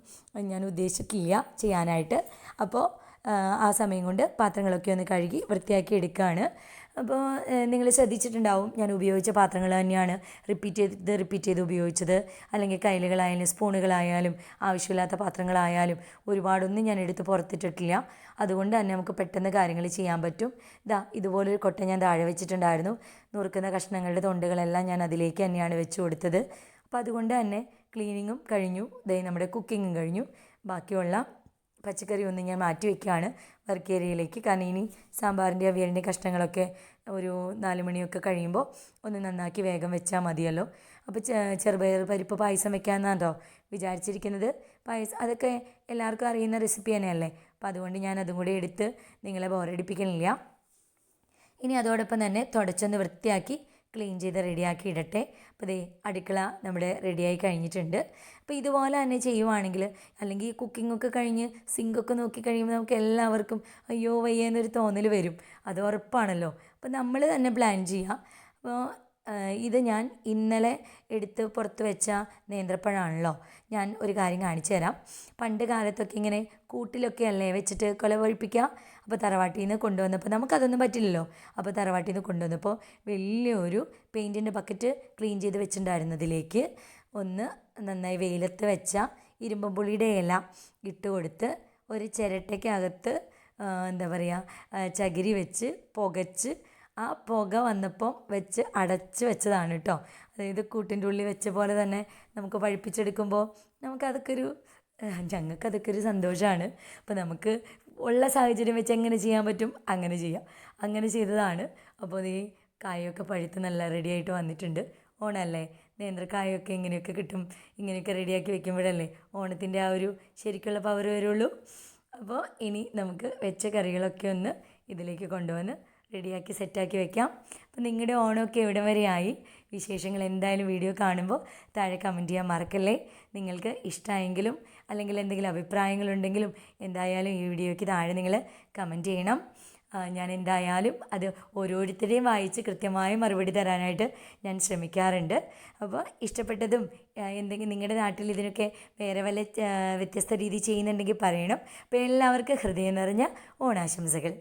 ഞാൻ ഉദ്ദേശിക്കില്ല ചെയ്യാനായിട്ട്. അപ്പോൾ ആ സമയം കൊണ്ട് പാത്രങ്ങളൊക്കെ ഒന്ന് കഴുകി വൃത്തിയാക്കി എടുക്കുകയാണ് അപ്പോൾ നിങ്ങൾ ശ്രദ്ധിച്ചിട്ടുണ്ടാവും ഞാൻ ഉപയോഗിച്ച പാത്രങ്ങൾ തന്നെയാണ് റിപ്പീറ്റ് ചെയ്ത് റിപ്പീറ്റ് ചെയ്ത് ഉപയോഗിച്ചത്. അല്ലെങ്കിൽ കൈലുകളായാലും സ്പൂണുകളായാലും ആവശ്യമില്ലാത്ത പാത്രങ്ങളായാലും ഒരുപാടൊന്നും ഞാൻ എടുത്ത് പുറത്തിട്ടിട്ടില്ല. അതുകൊണ്ട് തന്നെ നമുക്ക് പെട്ടെന്ന് കാര്യങ്ങൾ ചെയ്യാൻ പറ്റും. ഇതാ ഇതുപോലൊരു കൊട്ട ഞാൻ താഴെ വെച്ചിട്ടുണ്ടായിരുന്നു. നുറുക്കുന്ന കഷ്ണങ്ങളുടെ തൊണ്ടുകളെല്ലാം ഞാൻ അതിലേക്ക് തന്നെയാണ് വെച്ച് കൊടുത്തത്. അപ്പോൾ അതുകൊണ്ട് തന്നെ ക്ലീനിങ്ങും കഴിഞ്ഞു. ദേ നമ്മുടെ കുക്കിങ്ങും കഴിഞ്ഞു. ബാക്കിയുള്ള പച്ചക്കറി ഒന്ന് ഞാൻ മാറ്റി വയ്ക്കുകയാണ് വർക്ക് ഏരിയയിലേക്ക്. കാരണം ഇനി സാമ്പാറിന്റെ അവിയലിന്റെ കഷ്ണങ്ങളൊക്കെ ഒരു നാല് മണിയൊക്കെ കഴിയുമ്പോൾ ഒന്ന് നന്നാക്കി വേഗം വെച്ചാൽ മതിയല്ലോ. അപ്പോൾ ചെറുപയർ പരിപ്പ് പായസം വെക്കാമെന്നാണോ വിചാരിച്ചിരിക്കുന്നത്. പായസം അതൊക്കെ എല്ലാവർക്കും അറിയുന്ന റെസിപ്പി തന്നെയല്ലേ? അപ്പോൾ അതുകൊണ്ട് ഞാൻ അതും കൂടി എടുത്ത് നിങ്ങളെ ബോറടിപ്പിക്കുന്നില്ല ഇനി അതോടൊപ്പം തന്നെ തുടച്ചൊന്ന് വൃത്തിയാക്കി ക്ലീൻ ചെയ്ത് റെഡിയാക്കി ഇടട്ടെ. അപ്പോൾ ദേ അടുക്കള നമ്മുടെ റെഡിയായി കഴിഞ്ഞിട്ടുണ്ട്. അപ്പോൾ ഇതുപോലെ തന്നെ ചെയ്യുവാണെങ്കിൽ അല്ലെങ്കിൽ കുക്കിങ്ങൊക്കെ കഴിഞ്ഞ് സിങ്കൊക്കെ നോക്കി കഴിയുമ്പോൾ നമുക്ക് എല്ലാവർക്കും അയ്യോ വയ്യ എന്നൊരു തോന്നൽ വരും. അത് ഉറപ്പാണല്ലോ. അപ്പോൾ നമ്മൾ തന്നെ പ്ലാൻ ചെയ്യുക അപ്പോൾ ഇത് ഞാൻ ഇന്നലെ എടുത്ത് പുറത്ത് വെച്ച നേന്ത്രപ്പഴമാണല്ലോ ഞാൻ ഒരു കാര്യം കാണിച്ചു തരാം. പണ്ട് കാലത്തൊക്കെ ഇങ്ങനെ കൂട്ടിലൊക്കെ അല്ലേ വെച്ചിട്ട് കൊല അപ്പോൾ തറവാട്ടിൽ നിന്ന് കൊണ്ടുവന്നപ്പോൾ നമുക്കതൊന്നും പറ്റില്ലല്ലോ. അപ്പോൾ തറവാട്ടിൽ നിന്ന് കൊണ്ടുവന്നപ്പോൾ വലിയൊരു പെയിന്റിന്റെ ബക്കറ്റ് ക്ലീൻ ചെയ്ത് വെച്ചിട്ടുണ്ടായിരുന്നതിലേക്ക് ഒന്ന് നന്നായി വെയിലത്ത് വെച്ച ഇരുമ്പുള്ളിയുടെ ഇല ഇട്ട് കൊടുത്ത് ഒരു ചിരട്ടയ്ക്കകത്ത് എന്താ പറയുക ചകിരി വെച്ച് പുകച്ച് ആ പുക വന്നപ്പോൾ വെച്ച് അടച്ച് വെച്ചതാണ് കേട്ടോ. അതായത് കൂട്ടിന്റെ ഉള്ളിൽ വെച്ച പോലെ തന്നെ നമുക്ക് പഴിപ്പിച്ചെടുക്കുമ്പോൾ നമുക്കതൊക്കെ ഒരു ഞങ്ങൾക്ക് അതൊക്കെ ഒരു സന്തോഷമാണ്. അപ്പോൾ നമുക്ക് ഉള്ള സാഹചര്യം വെച്ച് എങ്ങനെ ചെയ്യാൻ പറ്റും? അങ്ങനെ ചെയ്യാം. അങ്ങനെ ചെയ്തതാണ്. അപ്പോൾ ഈ കായൊക്കെ പഴുത്ത് നല്ല റെഡിയായിട്ട് വന്നിട്ടുണ്ട്. ഓണമല്ലേ? നേന്ത്രക്കായൊക്കെ ഇങ്ങനെയൊക്കെ കിട്ടും. ഇങ്ങനെയൊക്കെ റെഡിയാക്കി വെക്കുമ്പോഴല്ലേ ഓണത്തിന്റെ ആ ഒരു ശരിക്കുള്ള പവർ വരുള്ളൂ. അപ്പോൾ ഇനി നമുക്ക് വെച്ച കറികളൊക്കെ ഒന്ന് ഇതിലേക്ക് കൊണ്ടുവന്ന് റെഡിയാക്കി സെറ്റാക്കി വെക്കാം. അപ്പോൾ നിങ്ങളുടെ ഓണമൊക്കെ എവിടെ വരെയായി വിശേഷങ്ങൾ എന്തായാലും വീഡിയോ കാണുമ്പോൾ താഴെ കമന്റ് ചെയ്യാൻ മറക്കല്ലേ? നിങ്ങൾക്ക് ഇഷ്ടമായെങ്കിലും അല്ലെങ്കിൽ എന്തെങ്കിലും അഭിപ്രായങ്ങളുണ്ടെങ്കിലും എന്തായാലും ഈ വീഡിയോയ്ക്ക് താഴെ നിങ്ങൾ കമന്റ് ചെയ്യണം. ഞാൻ എന്തായാലും അത് ഓരോരുത്തരെയും വായിച്ച് കൃത്യമായ മറുപടി തരാനായിട്ട് ഞാൻ ശ്രമിക്കാറുണ്ട്. അപ്പോൾ ഇഷ്ടപ്പെട്ടതും എന്തെങ്കിലും നിങ്ങളുടെ നാട്ടിൽ ഇതിനൊക്കെ വേറെ വല്ല വ്യത്യസ്ത രീതി ചെയ്യുന്നുണ്ടെങ്കിൽ പറയണം. അപ്പോൾ എല്ലാവർക്കും ഹൃദയം നിറഞ്ഞ ഓണാശംസകൾ.